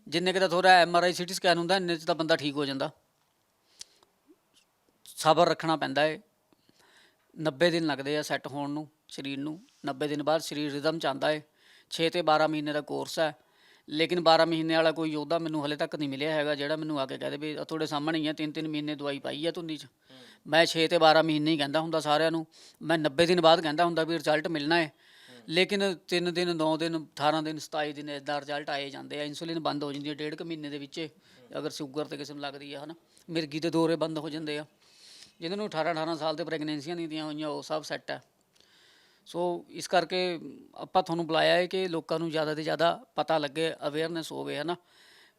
ਜਿੰਨੇ ਕੁ ਦਾ ਥੋੜਾ M R I CT scan ਹੁੰਦਾ ਇੰਨੇ 'ਚ ਤਾਂ ਬੰਦਾ ਠੀਕ ਹੋ ਜਾਂਦਾ। ਸਬਰ ਰੱਖਣਾ ਪੈਂਦਾ ਹੈ 90 ਦਿਨ ਲੱਗਦੇ ਆ ਸੈੱਟ ਹੋਣ ਨੂੰ ਸਰੀਰ ਨੂੰ। 90 ਦਿਨ ਬਾਅਦ ਸਰੀਰ ਰਿਦਮ ਚ ਆਉਂਦਾ ਹੈ 6 ਤੇ 12 ਮਹੀਨੇ ਦਾ ਕੋਰਸ ਹੈ ਲੇਕਿਨ 12 ਮਹੀਨੇ ਵਾਲਾ ਕੋਈ ਯੋਧਾ ਮੈਨੂੰ ਹਲੇ ਤੱਕ ਨਹੀਂ ਮਿਲਿਆ ਹੈਗਾ ਜਿਹੜਾ ਮੈਨੂੰ ਆ ਕੇ ਕਹਦੇ ਵੀ ਤੁਹਾਡੇ ਸਾਹਮਣੇ ਹੀ ਆ ਤਿੰਨ ਤਿੰਨ ਮਹੀਨੇ ਦਵਾਈ ਪਾਈ ਆ ਧੁੰਨੀ ਚ। ਮੈਂ 6 ਤੇ 12 ਮਹੀਨੇ ਹੀ ਕਹਿੰਦਾ ਹੁੰਦਾ ਸਾਰਿਆਂ ਨੂੰ। ਮੈਂ 90 ਦਿਨ ਬਾਅਦ ਕਹਿੰਦਾ ਹੁੰਦਾ ਵੀ ਰਿਜ਼ਲਟ ਮਿਲਣਾ ਹੈ ਲੇਕਿਨ 3 ਦਿਨ 9 ਦਿਨ 18 ਦਿਨ 27 ਦਿਨ ਇਦਾਂ ਰਿਜ਼ਲਟ ਆਏ ਜਾਂਦੇ ਆ ਇਨਸੂਲਿਨ ਬੰਦ ਹੋ ਜਾਂਦੀ ਹੈ ਡੇਢ ਕੁ ਮਹੀਨੇ ਦੇ ਵਿੱਚ, ਅਗਰ ਸ਼ੂਗਰ ਤੇ ਕਿਸਮ ਨੂੰ ਲੱਗਦੀ ਹੈ ਹਨਾ। ਮਿਰਗੀ ਦੇ ਦੌਰੇ ਬੰਦ ਹੋ ਜਾਂਦੇ ਆ। ਜਿਹਨਾਂ ਨੂੰ 18 18 ਸਾਲ ਤੇ ਪ੍ਰੈਗਨੈਂਸੀਆਂ ਨਹੀਂ ਦੀਆਂ ਹੋਈਆਂ, ਉਹ ਸਭ ਸੈੱਟ ਹੈ ਸੋ ਇਸ ਕਰਕੇ ਆਪਾਂ ਤੁਹਾਨੂੰ ਬੁਲਾਇਆ ਹੈ ਕਿ ਲੋਕਾਂ ਨੂੰ ਜ਼ਿਆਦਾ ਤੋਂ ਜ਼ਿਆਦਾ ਪਤਾ ਲੱਗੇ ਅਵੇਅਰਨੈਸ ਹੋਵੇ ਹੈ ਨਾ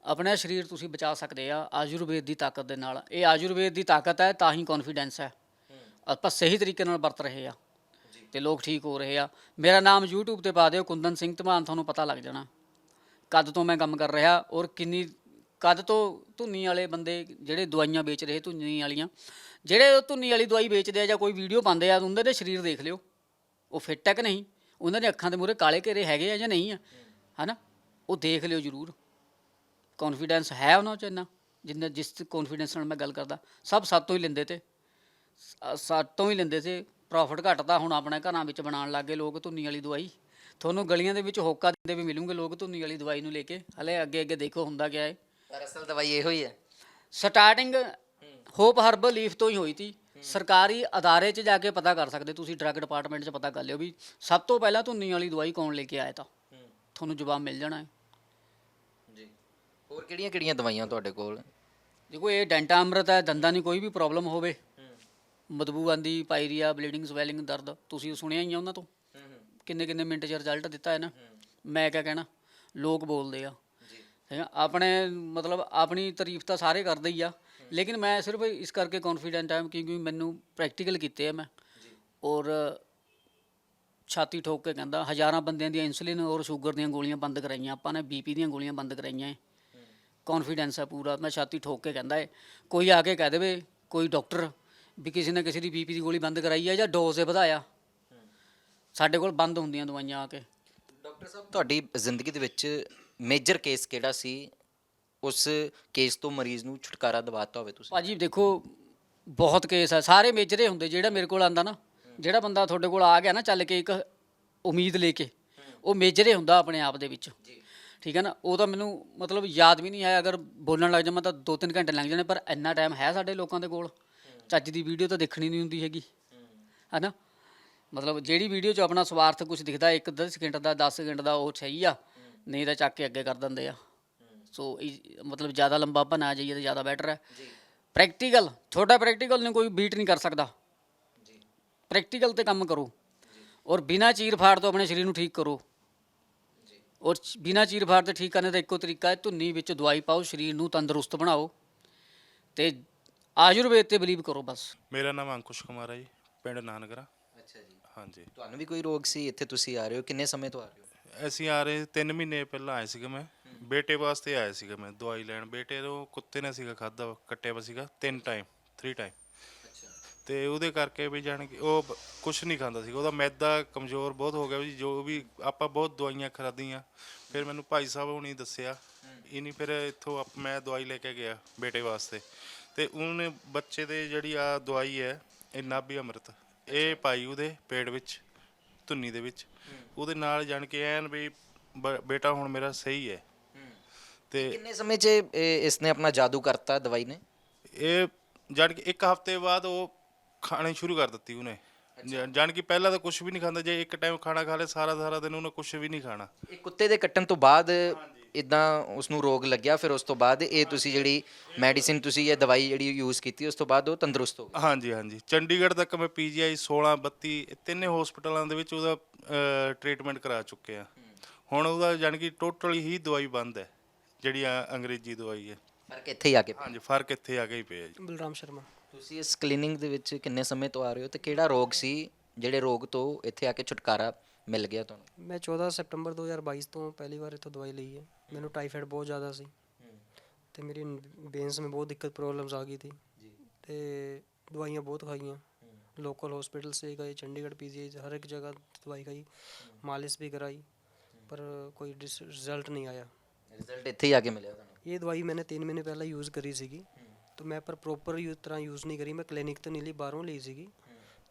ਆਪਣਾ ਸਰੀਰ ਤੁਸੀਂ ਬਚਾ ਸਕਦੇ ਆ, ਆਯੁਰਵੇਦ ਦੀ ਤਾਕਤ ਦੇ ਨਾਲ। ਇਹ ਆਯੁਰਵੇਦ ਦੀ ਤਾਕਤ ਹੈ, ਤਾਂ ਹੀ ਕੌਨਫੀਡੈਂਸ ਹੈ। ਆਪਾਂ ਸਹੀ ਤਰੀਕੇ ਨਾਲ ਵਰਤ ਰਹੇ ਆ। ਤੇ ਲੋਕ ਠੀਕ ਹੋ ਰਹੇ ਆ। ਮੇਰਾ ਨਾਮ YouTube ਤੇ ਪਾ ਦਿਓ, ਕੁੰਦਨ ਸਿੰਘ ਧਮਾਨ, ਤੁਹਾਨੂੰ ਪਤਾ ਲੱਗ ਜਾਣਾ। ਕਦ ਤੋਂ ਮੈਂ ਕੰਮ ਕਰ ਰਿਹਾ ਔਰ ਕਿੰਨੀ ਕਦ ਤੋਂ ਧੁੰਨੀ ਵਾਲੇ ਬੰਦੇ ਜਿਹੜੇ ਦਵਾਈਆਂ ਵੇਚ ਰਹੇ ਧੁੰਨੀ ਵਾਲੀਆਂ, ਜਿਹੜੇ ਉਹ ਧੁੰਨੀ ਵਾਲੀ ਦਵਾਈ ਵੇਚਦੇ ਆ ਜਾਂ ਕੋਈ ਵੀਡੀਓ ਪਾਉਂਦੇ ਆ, ਉਹਨਾਂ ਦੇ ਸਰੀਰ ਦੇਖ ਲਿਓ। ਉਹ ਫਿੱਟ ਹੈ ਕਿ ਨਹੀਂ? ਉਹਨਾਂ ਦੇ ਅੱਖਾਂ ਦੇ ਮੂਹਰੇ ਕਾਲੇ ਘੇਰੇ ਹੈਗੇ ਆ ਜਾਂ ਨਹੀਂ ਆ? ਹਨਾ? ਉਹ ਦੇਖ ਲਿਓ ਜ਼ਰੂਰ। ਕੌਨਫੀਡੈਂਸ ਹੈ ਉਹਨਾਂ 'ਚ ਇੰਨਾ, ਜਿੰਨਾ ਜਿਸ ਕੌਨਫੀਡੈਂਸ ਨਾਲ ਮੈਂ ਗੱਲ ਕਰਦਾ। ਸਭ ਸਾਤੋਂ ਹੀ ਲੈਂਦੇ ਤੇ ਸ- ਸਾਤੋਂ ਹੀ ਲੈਂਦੇ ਸੀ ਪ੍ਰੋਫਿਟ ਘਟਦਾ ਹੁਣ ਆਪਣੇ ਘਰਾਂ ਵਿੱਚ ਬਣਾਉਣ ਲੱਗੇ ਲੋਕ ਧੁੰਨੀ ਵਾਲੀ ਦਵਾਈ। ਤੁਹਾਨੂੰ ਗਲੀਆਂ ਦੇ ਵਿੱਚ ਹੋਕਾ ਦਿੰਦੇ ਵੀ ਮਿਲੂਗੇ ਲੋਕ ਧੁੰਨੀ ਵਾਲੀ ਦਵਾਈ ਨੂੰ ਲੈ ਕੇ। ਹਲੇ ਅੱਗੇ ਅੱਗੇ ਦੇਖੋ ਹੁੰਦਾ ਕਿਆ ਹੈ ਪਰ ਅਸਲ ਦਵਾਈ ਇਹੋ ਹੀ ਹੈ। ਸਟਾਰਟਿੰਗ ਹੋਪ ਹਰਬਲ ਲੀਫ ਤੋਂ ਹੀ ਹੋਈ ਤੀ ਸਰਕਾਰੀ ਅਦਾਰੇ 'ਚ ਜਾ ਕੇ ਪਤਾ ਕਰ ਸਕਦੇ ਤੁਸੀਂ ਡਰੱਗ ਡਿਪਾਰਟਮੈਂਟ 'ਚ ਪਤਾ ਕਰ ਲਿਓ ਵੀ ਸਭ ਤੋਂ ਪਹਿਲਾਂ ਧੁੰਨੀ ਵਾਲੀ ਦਵਾਈ ਕੌਣ ਲੈ ਕੇ ਆਇਆ ਤਾਂ? ਤੁਹਾਨੂੰ ਜਵਾਬ ਮਿਲ ਜਾਣਾ ਹੈ ਜੀ। ਹੋਰ ਕਿਹੜੀਆਂ ਕਿਹੜੀਆਂ ਦਵਾਈਆਂ ਤੁਹਾਡੇ ਕੋਲ? ਦੇਖੋ ਇਹ ਡੈਂਟਾ ਅੰਮ੍ਰਿਤ ਹੈ ਦੰਦਾਂ ਦੀ ਕੋਈ ਵੀ ਪ੍ਰੋਬਲਮ ਹੋਵੇ ਬਦਬੂ ਆਂਦੀ ਪਾਇਰੀਆ ਬਲੀਡਿੰਗ ਸਵੈਲਿੰਗ ਦਰਦ ਤੁਸੀਂ ਸੁਣਿਆ ਹੀ ਆ ਉਹਨਾਂ ਤੋਂ? ਕਿੰਨੇ ਕਿੰਨੇ ਮਿੰਟ 'ਚ ਰਿਜ਼ਲਟ ਦਿੱਤਾ ਹੈ ਨਾ? ਮੈਂ ਕਿਆ ਕਹਿਣਾ? ਲੋਕ ਬੋਲਦੇ ਆ। ਠੀਕ ਆ? ਆਪਣੇ ਮਤਲਬ ਆਪਣੀ ਤਾਰੀਫ ਤਾਂ ਸਾਰੇ ਕਰਦੇ ਹੀ ਆ। ਲੇਕਿਨ ਮੈਂ ਸਿਰਫ ਇਸ ਕਰਕੇ ਕੌਨਫੀਡੈਂਟ ਹਾਂ ਕਿਉਂਕਿ ਮੈਨੂੰ ਪ੍ਰੈਕਟੀਕਲ ਕੀਤੇ ਆ ਮੈਂ। ਔਰ ਛਾਤੀ ਠੋਕ ਕੇ ਕਹਿੰਦਾ ਹਜ਼ਾਰਾਂ ਬੰਦਿਆਂ ਦੀਆਂ ਇਨਸੂਲਿਨ ਔਰ ਸ਼ੂਗਰ ਦੀਆਂ ਗੋਲੀਆਂ ਬੰਦ ਕਰਾਈਆਂ ਆਪਾਂ ਨੇ ਬੀਪੀ ਦੀਆਂ ਗੋਲੀਆਂ ਬੰਦ ਕਰਾਈਆਂ ਹੈ। ਕੌਨਫੀਡੈਂਸ ਹੈ ਪੂਰਾ। ਮੈਂ ਛਾਤੀ ਠੋਕ ਕੇ ਕਹਿੰਦਾ ਹੈ ਕੋਈ ਆ ਕੇ ਕਹਿ ਦੇਵੇ ਕੋਈ ਡਾਕਟਰ ਵੀ ਕਿਸੇ ਨੇ ਕਿਸੇ ਦੀ ਬੀਪੀ ਦੀ ਗੋਲੀ ਬੰਦ ਕਰਾਈ ਹੈ ਜਾਂ ਡੋਜ਼ ਇਹ ਵਧਾਇਆ। ਸਾਡੇ ਕੋਲ ਬੰਦ ਹੁੰਦੀਆਂ ਦਵਾਈਆਂ ਆ ਕੇ। ਡਾਕਟਰ ਸਾਹਿਬ ਤੁਹਾਡੀ ਜ਼ਿੰਦਗੀ ਦੇ ਵਿੱਚ ਮੇਜਰ ਕੇਸ ਕਿਹੜਾ ਸੀ? ਉਸ ਕੇਸ ਤੋਂ ਮਰੀਜ਼ ਨੂੰ ਛੁਟਕਾਰਾ ਦਿਵਾਤਾ ਹੋਵੇ ਤੁਸੀਂ। ਭਾਜੀ ਦੇਖੋ ਬਹੁਤ ਕੇਸ ਆ। ਸਾਰੇ ਮੇਜਰੇ ਹੁੰਦੇ। ਜਿਹੜਾ ਮੇਰੇ ਕੋਲ ਆਂਦਾ ਨਾ ਜਿਹੜਾ ਬੰਦਾ ਤੁਹਾਡੇ ਕੋਲ ਆ ਗਿਆ ਨਾ ਚੱਲ ਕੇ ਇੱਕ ਉਮੀਦ ਲੈ ਕੇ ਉਹ ਮੇਜਰੇ ਹੁੰਦਾ ਆਪਣੇ ਆਪ ਦੇ ਵਿੱਚ। ਠੀਕ ਹੈ ਨਾ? ਉਹ ਤਾਂ ਮੈਨੂੰ ਮਤਲਬ ਯਾਦ ਵੀ ਨਹੀਂ ਹੈ ਅਗਰ ਬੋਲਣ ਲੱਗ ਜਾਵਾਂ ਤਾਂ 2-3 ਘੰਟੇ ਲੱਗ ਜਾਣੇ ਪਰ ਇੰਨਾ ਟਾਈਮ ਹੈ ਸਾਡੇ ਲੋਕਾਂ ਦੇ ਕੋਲ। ਚੱਜ ਦੀ ਵੀਡੀਓ ਤਾਂ ਦੇਖਣੀ ਨਹੀਂ ਹੁੰਦੀ ਹੈਗੀ। ਹੈਨਾ? ਮਤਲਬ ਜਿਹੜੀ ਵੀਡੀਓ 'ਚ ਆਪਣਾ ਸਵਾਰਥ ਕੁਝ ਦਿਖਦਾ ਇੱਕ 10 ਸਕਿੰਟ ਦਾ 10 ਸਕਿੰਟ ਦਾ ਉਹ ਸਹੀ ਆ ਨਹੀਂ ਤਾਂ ਚੱਕ ਕੇ ਅੱਗੇ ਕਰ ਦਿੰਦੇ ਆ। ਸੋ ਇਹ ਮਤਲਬ ਜ਼ਿਆਦਾ ਲੰਬਾ ਬਣਾ ਜਾਈਏ ਤਾਂ ਜ਼ਿਆਦਾ ਬੈਟਰ ਹੈ ਪ੍ਰੈਕਟੀਕਲ ਛੋਟਾ ਪ੍ਰੈਕਟੀਕਲ ਨੂੰ ਕੋਈ ਬੀਟ ਨਹੀਂ ਕਰ ਸਕਦਾ। ਪ੍ਰੈਕਟੀਕਲ ਤੇ ਕੰਮ ਕਰੋ। ਔਰ ਬਿਨਾ ਚੀਰ ਫਾੜ ਤੋਂ ਆਪਣੇ ਸਰੀਰ ਨੂੰ ਠੀਕ ਕਰੋ। ਔਰ ਚ- ਬਿਨਾ ਚੀਰ ਫਾੜ ਤੇ ਠੀਕ ਕਰਨ ਦਾ ਇੱਕੋ ਤਰੀਕਾ ਹੈ ਧੁੰਨੀ ਵਿੱਚ ਦਵਾਈ ਪਾਓ ਸਰੀਰ ਨੂੰ ਤੰਦਰੁਸਤ ਬਣਾਓ। ਤੇ ਆਯੁਰਵੇਦ ਤੇ ਬਲੀਵ ਕਰੋ ਬਸ। ਮੇਰਾ ਨਾਮ ਅੰਕੁਸ਼ ਕੁਮਾਰ ਹੈ ਜੀ ਪਿੰਡ ਨਾਨਕਰਾ ਅੱਛਾ ਜੀ। ਹਾਂਜੀ। ਤੁਹਾਨੂੰ ਵੀ ਕੋਈ ਰੋਗ ਸੀ? ਇੱਥੇ ਤੁਸੀਂ ਆ ਰਹੇ ਹੋ? ਕਿੰਨੇ ਸਮੇਂ ਤੋਂ ਆ ਰਹੇ ਹੋ? ਅਸੀਂ ਆ ਰਹੇ 3 ਮਹੀਨੇ ਪਹਿਲਾਂ ਆਏ ਸੀਗਾ ਮੈਂ। ਬੇਟੇ ਵਾਸਤੇ ਆਇਆ ਸੀਗਾ ਮੈਂ ਦਵਾਈ ਲੈਣ। ਬੇਟੇ ਨੂੰ ਕੁੱਤੇ ਨੇ ਸੀਗਾ ਖਾਦਾ ਕੱਟਿਆ ਵਾ ਸੀਗਾ ਤਿੰਨ ਟਾਈਮ 3 ਟਾਈਮ ਤੇ ਉਹਦੇ ਕਰਕੇ ਵੀ ਜਾਣ ਕੇ ਉਹ ਬ- ਕੁਛ ਨਹੀਂ ਖਾਂਦਾ ਸੀਗਾ। ਉਹਦਾ ਮੈਦਾ ਕਮਜ਼ੋਰ ਬਹੁਤ ਹੋ ਗਿਆ ਵੀ ਜੋ ਵੀ ਆਪਾਂ ਬਹੁਤ ਦਵਾਈਆਂ ਖਾਧੀਆਂ। ਫਿਰ ਮੈਨੂੰ ਭਾਈ ਸਾਹਿਬ ਹੁਣੀ ਦੱਸਿਆ ਇਨੀ ਫਿਰ ਇੱਥੋਂ ਆਪ- ਮੈਂ ਦਵਾਈ ਲੈ ਕੇ ਗਿਆ ਬੇਟੇ ਵਾਸਤੇ। ਤੇ ਉਹਨੇ ਬੱਚੇ ਦੇ ਜਿਹੜੀ ਆ ਦਵਾਈ ਹੈ ਇਹ ਨਾਭੀ ਅੰਮ੍ਰਿਤ ਇਹ ਪਾਈ ਉਹਦੇ ਪੇਟ ਵਿੱਚ ਧੁੰਨੀ ਦੇ ਵਿੱਚ। ਉਹਦੇ ਨਾਲ ਜਾਣ ਕੇ ਐਨ ਵੀ ਬ- ਬੇਟਾ ਹੁਣ ਮੇਰਾ ਸਹੀ ਹੈ। ਤੇ ਕਿੰਨੇ ਸਮੇਂ 'ਚ ਇਹ- ਇਸਨੇ ਆਪਣਾ ਜਾਦੂ ਕਰਤਾ ਦਵਾਈ ਨੇ? ਇਹ ਜਾਣ ਕਿ ਇੱਕ ਹਫ਼ਤੇ ਬਾਅਦ ਉਹ ਖਾਣੇ ਸ਼ੁਰੂ ਕਰ ਦਿੱਤੀ ਉਹਨੇ। ਜਾਣ ਕਿ ਪਹਿਲਾਂ ਤਾਂ ਕੁਝ ਵੀ ਨਹੀਂ ਖਾਂਦਾ ਜੇ ਇੱਕ ਟਾਈਮ ਖਾਣਾ ਖਾ ਲੇ ਸਾਰਾ ਸਾਰਾ ਦਿਨ ਉਹਨੇ ਕੁਝ ਵੀ ਨਹੀਂ ਖਾਣਾ। ਇਹ ਕੁੱਤੇ ਦੇ ਕੱਟਣ ਤੋਂ ਬਾਅਦ ਇਦਾਂ ਉਸ ਨੂੰ ਰੋਗ ਲੱਗਿਆ ਫਿਰ ਉਸ ਤੋਂ ਬਾਅਦ ਇਹ ਤੁਸੀਂ ਜਿਹੜੀ ਮੈਡੀਸਿਨ ਤੁਸੀਂ ਇਹ ਦਵਾਈ ਜਿਹੜੀ ਯੂਜ਼ ਕੀਤੀ ਉਸ ਤੋਂ ਬਾਅਦ ਉਹ ਤੰਦਰੁਸਤ ਹੋ ਗਿਆ ਹਾਂਜੀ ਹਾਂਜੀ। ਚੰਡੀਗੜ੍ਹ ਤੱਕ ਮੈਂ ਪੀਜੀਆਈ 16 32 ਇਹ ਤਿੰਨੇ ਹਸਪਤਾਲਾਂ ਦੇ ਵਿੱਚ ਉਹਦਾ ਟ੍ਰੀਟਮੈਂਟ ਕਰਾ ਚੁੱਕੇ ਆ। ਹੁਣ ਉਹਦਾ ਜਾਣੀ ਕਿ ਟੋਟਲੀ ਹੀ ਦਵਾਈ ਬੰਦ ਹੈ ਜਿਹੜੀ ਅੰਗਰੇਜ਼ੀ ਦਵਾਈ ਹੈ। ਫ਼ਰਕ ਇੱਥੇ ਹੀ ਆ ਕੇ। ਹਾਂਜੀ ਫ਼ਰਕ ਇੱਥੇ ਆ ਕੇ ਹੀ ਪਿਆ ਜੀ। ਬਲਰਾਮ ਸ਼ਰਮਾ। ਤੁਸੀਂ ਇਸ ਕਲੀਨਿਕ ਦੇ ਵਿੱਚ ਕਿੰਨੇ ਸਮੇਂ ਤੋਂ ਆ ਰਹੇ ਹੋ ਤੇ ਕਿਹੜਾ ਰੋਗ ਸੀ ਜਿਹੜੇ ਰੋਗ ਤੋਂ ਇੱਥੇ ਆ ਕੇ ਛੁਟਕਾਰਾ ਮਿਲ ਗਿਆ ਤੁਹਾਨੂੰ ਮੈਂ 14 ਸਤੰਬਰ 2022 ਤੋਂ ਪਹਿਲੀ ਵਾਰ ਇੱਥੋਂ ਦਵਾਈ ਲਈ ਹੈ ਮੈਨੂੰ ਟਾਈਫਾਇਡ ਬਹੁਤ ਜ਼ਿਆਦਾ ਸੀ ਤੇ ਮੇਰੀ ਬੇਨਸ में बहुत दिक्कत प्रॉब्लम्स आ गई थी ਤੇ ਦਵਾਈਆਂ ਬਹੁਤ ਖਾਈਆਂ ਲੋਕਲ ਹਸਪੀਟਲ से गए चंडीगढ़ पीजीआई हर एक जगह दवाई खाई मालिश भी कराई पर कोई रिजल्ट नहीं आया ਰਿਜ਼ਲਟ ਇੱਥੇ ਹੀ ਆ ਕੇ ਮਿਲਿਆ ਤੁਹਾਨੂੰ ये दवाई मैंने तीन महीने पहले यूज़ करी ਸੀਗੀ तो मैं पर ਪ੍ਰੋਪਰ ਯੂ ਤਰ੍ਹਾਂ ਯੂਜ਼ ਨਹੀਂ ਕਰੀ ਮੈਂ ਕਲੀਨਿਕ ਤੋਂ ਨਹੀਂ ਲਈ ਬਾਹਰੋਂ ਲਈ ਸੀਗੀ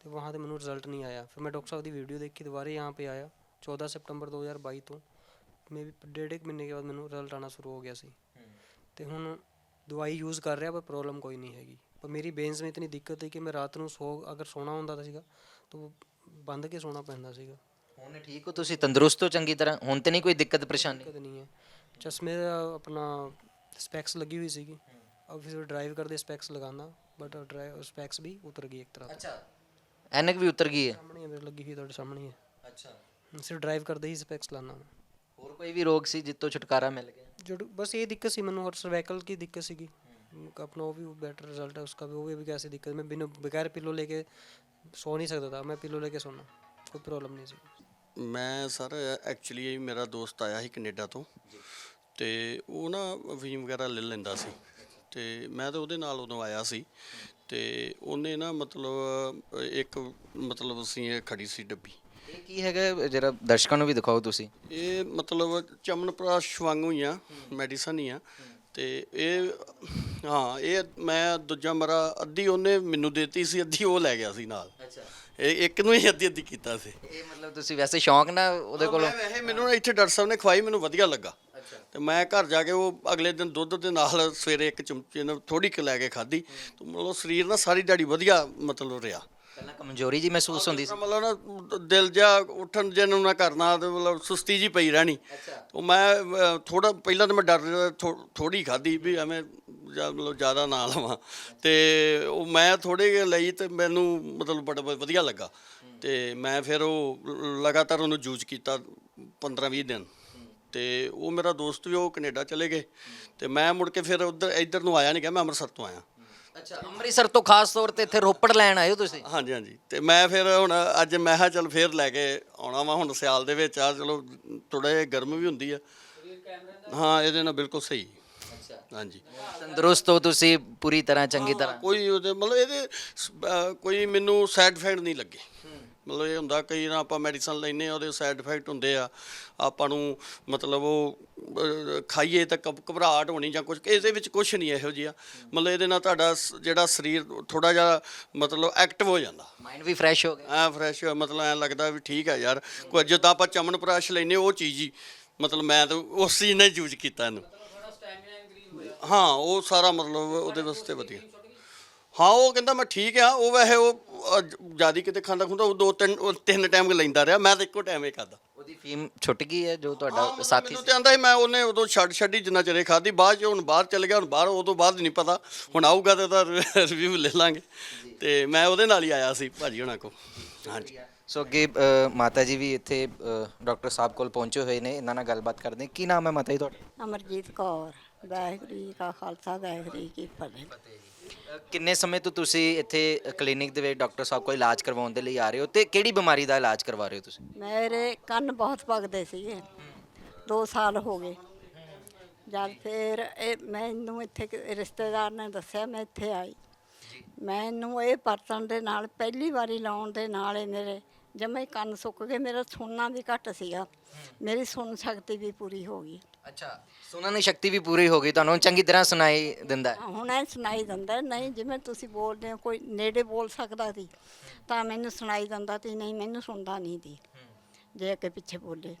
तो वहाँ 'ਤੇ ਮੈਨੂੰ ਰਿਜ਼ਲਟ ਨਹੀਂ ਆਇਆ। ਫਿਰ ਮੈਂ ਡਾਕਟਰ ਸਾਹਿਬ ਦੀ ਵੀਡੀਓ ਦੇਖੀ ਦੁਬਾਰੇ दोबारा यहाँ पे आया 14 ਸਪਟੰਬਰ 2022 ਤੋਂ। ਮੇ ਵੀ ਡੇਢ ਇੱਕ ਮਹੀਨੇ ਬਾਅਦ ਮੈਨੂੰ ਰਿਜ਼ਲਟ ਆਣਾ ਸ਼ੁਰੂ ਹੋ ਗਿਆ ਸੀ। ਤੇ ਹੁਣ ਦਵਾਈ ਯੂਜ਼ ਕਰ ਰਿਹਾ ਪਰ ਪ੍ਰੋਬਲਮ ਕੋਈ ਨਹੀਂ ਹੈਗੀ। ਪਰ ਮੇਰੀ ਬੇਨਸ ਮੇ ਇਤਨੀ ਦਿੱਕਤ ਹੈ ਕਿ ਮੈਂ ਰਾਤ ਨੂੰ ਸੋ ਅਗਰ ਸੋਣਾ ਹੁੰਦਾ ਸੀਗਾ ਤਾਂ ਬੰਦ ਕੇ ਸੋਣਾ ਪੈਂਦਾ ਸੀਗਾ। ਹੁਣ ਠੀਕ ਹੋ ਤੁਸੀਂ? ਤੰਦਰੁਸਤ ਹੋ ਚੰਗੀ ਤਰ੍ਹਾਂ? ਹੁਣ ਤੇ ਨਹੀਂ ਕੋਈ ਦਿੱਕਤ ਪਰੇਸ਼ਾਨੀ? ਦਿੱਕਤ ਨਹੀਂ ਹੈ। ਚਸ਼ਮੇ ਦਾ ਆਪਣਾ ਸਪੈਕਸ ਲੱਗੀ ਹੋਈ ਸੀਗੀ। ਅਬ ਫਿਰ ਡਰਾਈਵ ਕਰਦੇ ਸਪੈਕਸ ਲਗਾਉਣਾ ਬਟ ਡਰਾਈਵ ਸਪੈਕਸ ਵੀ ਉਤਰ ਗਈ ਇੱਕ ਤਰ੍ਹਾਂ ਅੱਛਾ। ਐਨਕ ਵੀ ਉਤਰ ਗਈ ਹੈ ਸਾਹਮਣੇ ਹੈ ਮੇਰੇ ਲੱਗੀ ਹੋਈ ਤੁਹਾਡੇ ਸਾਹਮਣੇ ਹੈ ਅੱਛਾ ਸਿਰ ਡਰਾਈਵ ਕਰਦੇ ਹੀ ਸਪੈਕਸ ਲਾਣਾ ਹੋਰ ਕੋਈ ਵੀ ਰੋਗ ਸੀ ਜਿੱਤੋਂ ਛੁਟਕਾਰਾ ਮਿਲ ਗਿਆ जो बस ये दिक्कत सी मैंने और सर्वाइकल की दिक्कत सी अपना वो भी बेटर रिजल्ट है उसका भी वो भी कैसी दिक्कत मैं बिना बगैर पिलो लेके सो नहीं सकता था मैं पिलो लेके सोना कोई प्रॉब्लम नहीं सी ਮੈਂ ਸਰ ਐਕਚੁਅਲੀ ਮੇਰਾ ਦੋਸਤ ਆਇਆ ਸੀ ਕੈਨੇਡਾ ਤੋਂ ਤੇ ਉਹ ਨਾ ਅਫੀਮ ਵਗੈਰਾ ਲੈ ਲੈਂਦਾ ਸੀ ਤੇ ਮੈਂ ਤਾਂ ਉਹਦੇ ਨਾਲ ਉਦੋਂ ਆਇਆ ਸੀ ਤੇ ਉਹਨੇ ਨਾ ਮਤਲਬ ਇੱਕ ਮਤਲਬ ਅਸੀਂ ਇਹ ਖੜੀ ਸੀ ਡੱਬੀ। ਇਹ ਕੀ ਹੈਗਾ? ਜਰਾ ਦਰਸ਼ਕਾਂ ਨੂੰ ਵੀ ਦਿਖਾਓ ਤੁਸੀਂ। ਇਹ ਮਤਲਬ ਚਮਨਪ੍ਰਾਸ਼ ਵਾਂਗੂ ਹੀ ਆ ਮੈਡੀਸਨ ਹੀ ਆ। ਤੇ ਇਹ ਹਾਂ ਇਹ ਮੈਂ ਦੂਜਾ ਮਰਾ ਅੱਧੀ ਉਹਨੇ ਮੈਨੂੰ ਦਿੱਤੀ ਸੀ ਅੱਧੀ ਉਹ ਲੈ ਗਿਆ ਸੀ ਨਾਲ। ਅੱਛਾ। ਇਹ ਇੱਕ ਨੂੰ ਹੀ ਅੱਧੀ ਅੱਧੀ ਕੀਤਾ ਸੀ। ਇਹ ਮਤਲਬ ਤੁਸੀਂ ਵੈਸੇ ਸ਼ੌਂਕ ਨਾਲ ਉਹਦੇ ਕੋਲੋਂ? ਮੈਂ ਵੈਸੇ ਮੈਨੂੰ ਨਾ ਇੱਥੇ ਡਾਕਟਰ ਸਾਹਿਬ ਨੇ ਖਵਾਈ ਮੈਨੂੰ ਵਧੀਆ ਲੱਗਾ। ਤੇ ਮੈਂ ਘਰ ਜਾ ਕੇ ਉਹ ਅਗਲੇ ਦਿਨ ਦੁੱਧ ਦੇ ਨਾਲ ਸਵੇਰੇ ਇੱਕ ਚਮਚੇ ਨਾਲ ਥੋੜੀ ਕੁ ਲੈ ਕੇ ਖਾਧੀ। ਤੇ ਮਤਲਬ ਸਰੀਰ ਨਾ ਸਾਰੀ ਦਿਹਾੜੀ ਵਧੀਆ ਮਤਲਬ ਰਿਹਾ। ਪਹਿਲਾਂ ਕਮਜ਼ੋਰੀ ਜੀ ਮਹਿਸੂਸ ਹੁੰਦੀ ਸੀ? ਮਤਲਬ ਨਾ ਦਿਲ ਜਾ ਉੱਠਣ ਜੇ ਨੂੰ ਨਾ ਕਰਨਾ ਤੇ ਮਤਲਬ ਸੁਸਤੀ ਜੀ ਪਈ ਰਹਿਣੀ। ਉਹ ਮੈਂ ਥੋੜਾ ਪਹਿਲਾਂ ਤਾਂ ਮੈਂ ਡਰ ਥੋੜੀ ਖਾਧੀ ਵੀ ਐਵੇਂ ਮਤਲਬ ਜ਼ਿਆਦਾ ਨਾ ਲਵਾਂ। ਤੇ ਉਹ ਮੈਂ ਥੋੜੇ ਜਿਹੇ ਲਈ ਤੇ ਮੈਨੂੰ ਮਤਲਬ ਬੜਾ ਵਧੀਆ ਲੱਗਾ। ਤੇ ਮੈਂ ਫਿਰ ਉਹ ਲਗਾਤਾਰ ਉਹਨੂੰ ਯੂਜ਼ ਕੀਤਾ 15 20 ਦਿਨ। ਤੇ ਉਹ ਮੇਰਾ ਦੋਸਤ ਵੀ ਉਹ ਕੈਨੇਡਾ ਚਲੇ ਗਏ ਤੇ ਮੈਂ ਮੁੜ ਕੇ ਫਿਰ ਉਧਰ ਇੱਧਰ ਨੂੰ ਆਇਆ ਨਹੀਂ ਗਿਆ ਮੈਂ ਅੰਮ੍ਰਿਤਸਰ ਤੋਂ ਆਇਆ। ਅੱਛਾ ਅੰਮ੍ਰਿਤਸਰ ਤੋਂ ਖਾਸ ਤੌਰ ਤੇ ਇੱਥੇ ਰੋਪੜ ਲੈਣ ਆਏ ਹੋ ਤੁਸੀਂ? ਹਾਂਜੀ ਹਾਂਜੀ। ਤੇ ਮੈਂ ਫਿਰ ਹੁਣ ਅੱਜ ਮੈਂ ਕਿਹਾ ਚੱਲ ਫੇਰ ਲੈ ਕੇ ਆਉਣਾ ਵਾ ਹੁਣ ਸਿਆਲ ਦੇ ਵਿੱਚ। ਆ ਚਲੋ ਥੋੜਾ ਜਿਹਾ ਗਰਮ ਵੀ ਹੁੰਦੀ ਆ। ਹਾਂ ਇਹਦੇ ਨਾਲ ਬਿਲਕੁਲ ਸਹੀ। ਹਾਂਜੀ। ਤੰਦਰੁਸਤ ਹੋ ਤੁਸੀਂ ਪੂਰੀ ਤਰ੍ਹਾਂ ਚੰਗੀ ਤਰ੍ਹਾਂ। ਕੋਈ ਉਹਦੇ ਮਤਲਬ ਇਹਦੇ ਸ- ਅਹ ਕੋਈ ਮੈਨੂੰ ਸਾਈਡ ਇਫੈਕਟ ਨਹੀਂ ਲੱਗੇ। ਮਤਲਬ ਇਹ ਹੁੰਦਾ ਕਈ ਨਾ ਆਪਾਂ ਮੈਡੀਸਨ ਲੈਨੇ ਆ ਉਹਦੇ ਸਾਈਡ ਇਫੈਕਟ ਹੁੰਦੇ ਆ। ਆਪਾਂ ਨੂੰ ਮਤਲਬ ਉਹ ਅਹ, ਖਾਈਏ ਤਾਂ ਘਬ- ਘਬਰਾਹਟ ਹੋਣੀ ਜਾਂ ਕੁਝ ਇਹਦੇ ਵਿੱਚ ਕੁਝ ਨਹੀਂ ਇਹੋ ਜਿਹਾ। ਮਤਲਬ ਇਹਦੇ ਨਾਲ ਤੁਹਾਡਾ ਸ- ਜਿਹੜਾ ਸਰੀਰ ਥੋੜਾ ਜਿਹਾ ਮਤਲਬ ਐਕਟਿਵ ਹੋ ਜਾਂਦਾ। ਮਾਈਂਡ ਵੀ ਫਰੈਸ਼ ਹੋ ਗਿਆ। ਐ ਫਰੈਸ਼ ਮਤਲਬ ਐ ਲੱਗਦਾ ਵੀ ਠੀਕ ਹੈ ਯਾਰ। ਕੋਈ ਜਿੱਦਾਂ ਆਪਾਂ ਚਮਨ ਪ੍ਰਾਸ਼ ਲੈਨੇ ਉਹ ਚੀਜ਼ ਹੀ ਮਤਲਬ ਮੈਂ ਤਾਂ ਉਸ ਚੀਜ਼ ਨੇ ਯੂਜ਼ ਕੀਤਾ ਇਹਨੂੰ। ਹਾਂ ਉਹ ਸਾਰਾ ਮਤਲਬ ਉਹਦੇ ਵਾਸਤੇ ਵਧੀਆ। ਹਾਂ ਉਹ ਕਹਿੰਦਾ ਮੈਂ ਠੀਕ ਆ ਉਹ ਵੈਸੇ ਉਹ ਜਿਆਦੀ ਕਿਤੇ ਖਾਂਦਾ ਖੁੰਦਾ ਉਹ ਦੋ ਤਿੰਨ ਉਹ ਤਿੰਨ ਟਾਈਮ ਲੈਂਦਾ ਰਿਹਾ ਮੈਂ ਤਾਂ ਇੱਕੋ ਟਾਈਮ ਹੀ ਖਾਦਾ। ਉਹਦੀ ਫੀਮ ਛੁੱਟ ਗਈ ਹੈ ਜੋ ਤੁਹਾਡਾ ਸਾਥੀ ਮੈਨੂੰ ਤੇ ਆਂਦਾ ਸੀ ਮੈਂ ਉਹਨੇ ਉਦੋਂ ਛੱਡ ਛੱਡੀ ਜਿੰਨਾ ਚਿਰੇ ਖਾਦੀ ਬਾਅਦ ਚ ਹੁਣ ਬਾਹਰ ਚਲੇ ਗਿਆ ਹੁਣ ਬਾਹਰ ਉਹ ਤੋਂ ਬਾਅਦ ਨਹੀਂ ਪਤਾ ਹੁਣ ਆਊਗਾ ਤੇ ਤਾਂ ਰਿਵਿਊ ਲੈ ਲਾਂਗੇ। ਤੇ ਮੈਂ ਉਹਦੇ ਨਾਲ ਹੀ ਆਇਆ ਸੀ ਭਾਜੀ ਹੁਣਾਂ ਕੋ ਹਾਂਜੀ। ਸੋ ਅੱਗੇ ਅ, ਮਾਤਾ ਜੀ ਵੀ ਇੱਥੇ ਅ, ਡਾਕਟਰ ਸਾਹਿਬ ਕੋਲ ਪਹੁੰਚੇ ਹੋਏ ਨੇ ਇਹਨਾਂ ਨਾਲ ਗੱਲਬਾਤ ਕਰਦੇ ਹਾਂ। ਕੀ ਨਾਮ ਹੈ ਮਾਤਾ ਜੀ ਤੁਹਾਡਾ? ਅਮਰਜੀਤ ਕੌਰ ਵਾਹਿਗੁਰੂ ਜੀ ਕਾ ਖਾਲਸਾ ਵਾਹਿਗੁਰੂ ਜੀ ਕੀ ਫਤਿਹ। ਕਿੰਨੇ ਸਮੇਂ ਤੋਂ ਤੁਸੀਂ ਇੱਥੇ ਕਲੀਨਿਕ ਦੇ ਵਿੱਚ ਡਾਕਟਰ ਸਾਹਿਬ ਕੋਲ ਇਲਾਜ ਕਰਵਾਉਣ ਦੇ ਲਈ ਆ ਰਹੇ ਹੋ ਤੇ ਕਿਹੜੀ ਬਿਮਾਰੀ ਦਾ ਇਲਾਜ ਕਰਵਾ ਰਹੇ ਹੋ ਤੁਸੀਂ? ਮੇਰੇ ਕੰਨ ਬਹੁਤ ਪਕਦੇ ਸੀਗੇ। 2 ਸਾਲ ਹੋ ਗਏ। ਜਦ ਫਿਰ ਇਹ ਮੈਨੂੰ ਇੱਥੇ ਕਿ- ਰਿਸ਼ਤੇਦਾਰ ਨੇ ਦੱਸਿਆ ਮੈਂ ਇੱਥੇ ਆਈ। ਮੈਨੂੰ ਇਹ ਪਰਤਣ ਦੇ ਨਾਲ ਪਹਿਲੀ ਵਾਰੀ ਲਾਉਣ ਦੇ ਨਾਲ ਇਹ ਮੇਰੇ ਜਮੇ ਕੰਨ ਸੁੱਕ ਗਏ ਮੇਰਾ ਸੁਣਨਾ ਵੀ ਘੱਟ ਸੀਗਾ। ਮੇਰੀ ਸੁਣ ਸ਼ਕਤੀ ਵੀ ਪੂਰੀ ਹੋ ਗਈ। ਅੱਛਾ ਸੁਣਨ ਦੀ ਸ਼ਕਤੀ ਵੀ ਪੂਰੀ ਹੋ ਗਈ ਤੁਹਾਨੂੰ ਚੰਗੀ ਤਰ੍ਹਾਂ ਸੁਣਾਈ ਦਿੰਦਾ ਹੈ। ਹੁਣ ਇਹ ਸੁਣਾਈ ਦਿੰਦਾ ਨਹੀਂ ਜਿਵੇਂ ਤੁਸੀਂ ਬੋਲਦੇ ਹੋ ਕੋਈ ਨੇੜੇ ਬੋਲ ਸਕਦਾ ਸੀ ਤਾਂ ਮੈਨੂੰ ਸੁਣਾਈ ਦਿੰਦਾ ਤੇ ਨਹੀਂ ਮੈਨੂੰ ਸੁਣਦਾ ਨਹੀਂ ਦੀ ਜੇ ਅੱਗੇ ਪਿੱਛੇ ਬੋਲੇ।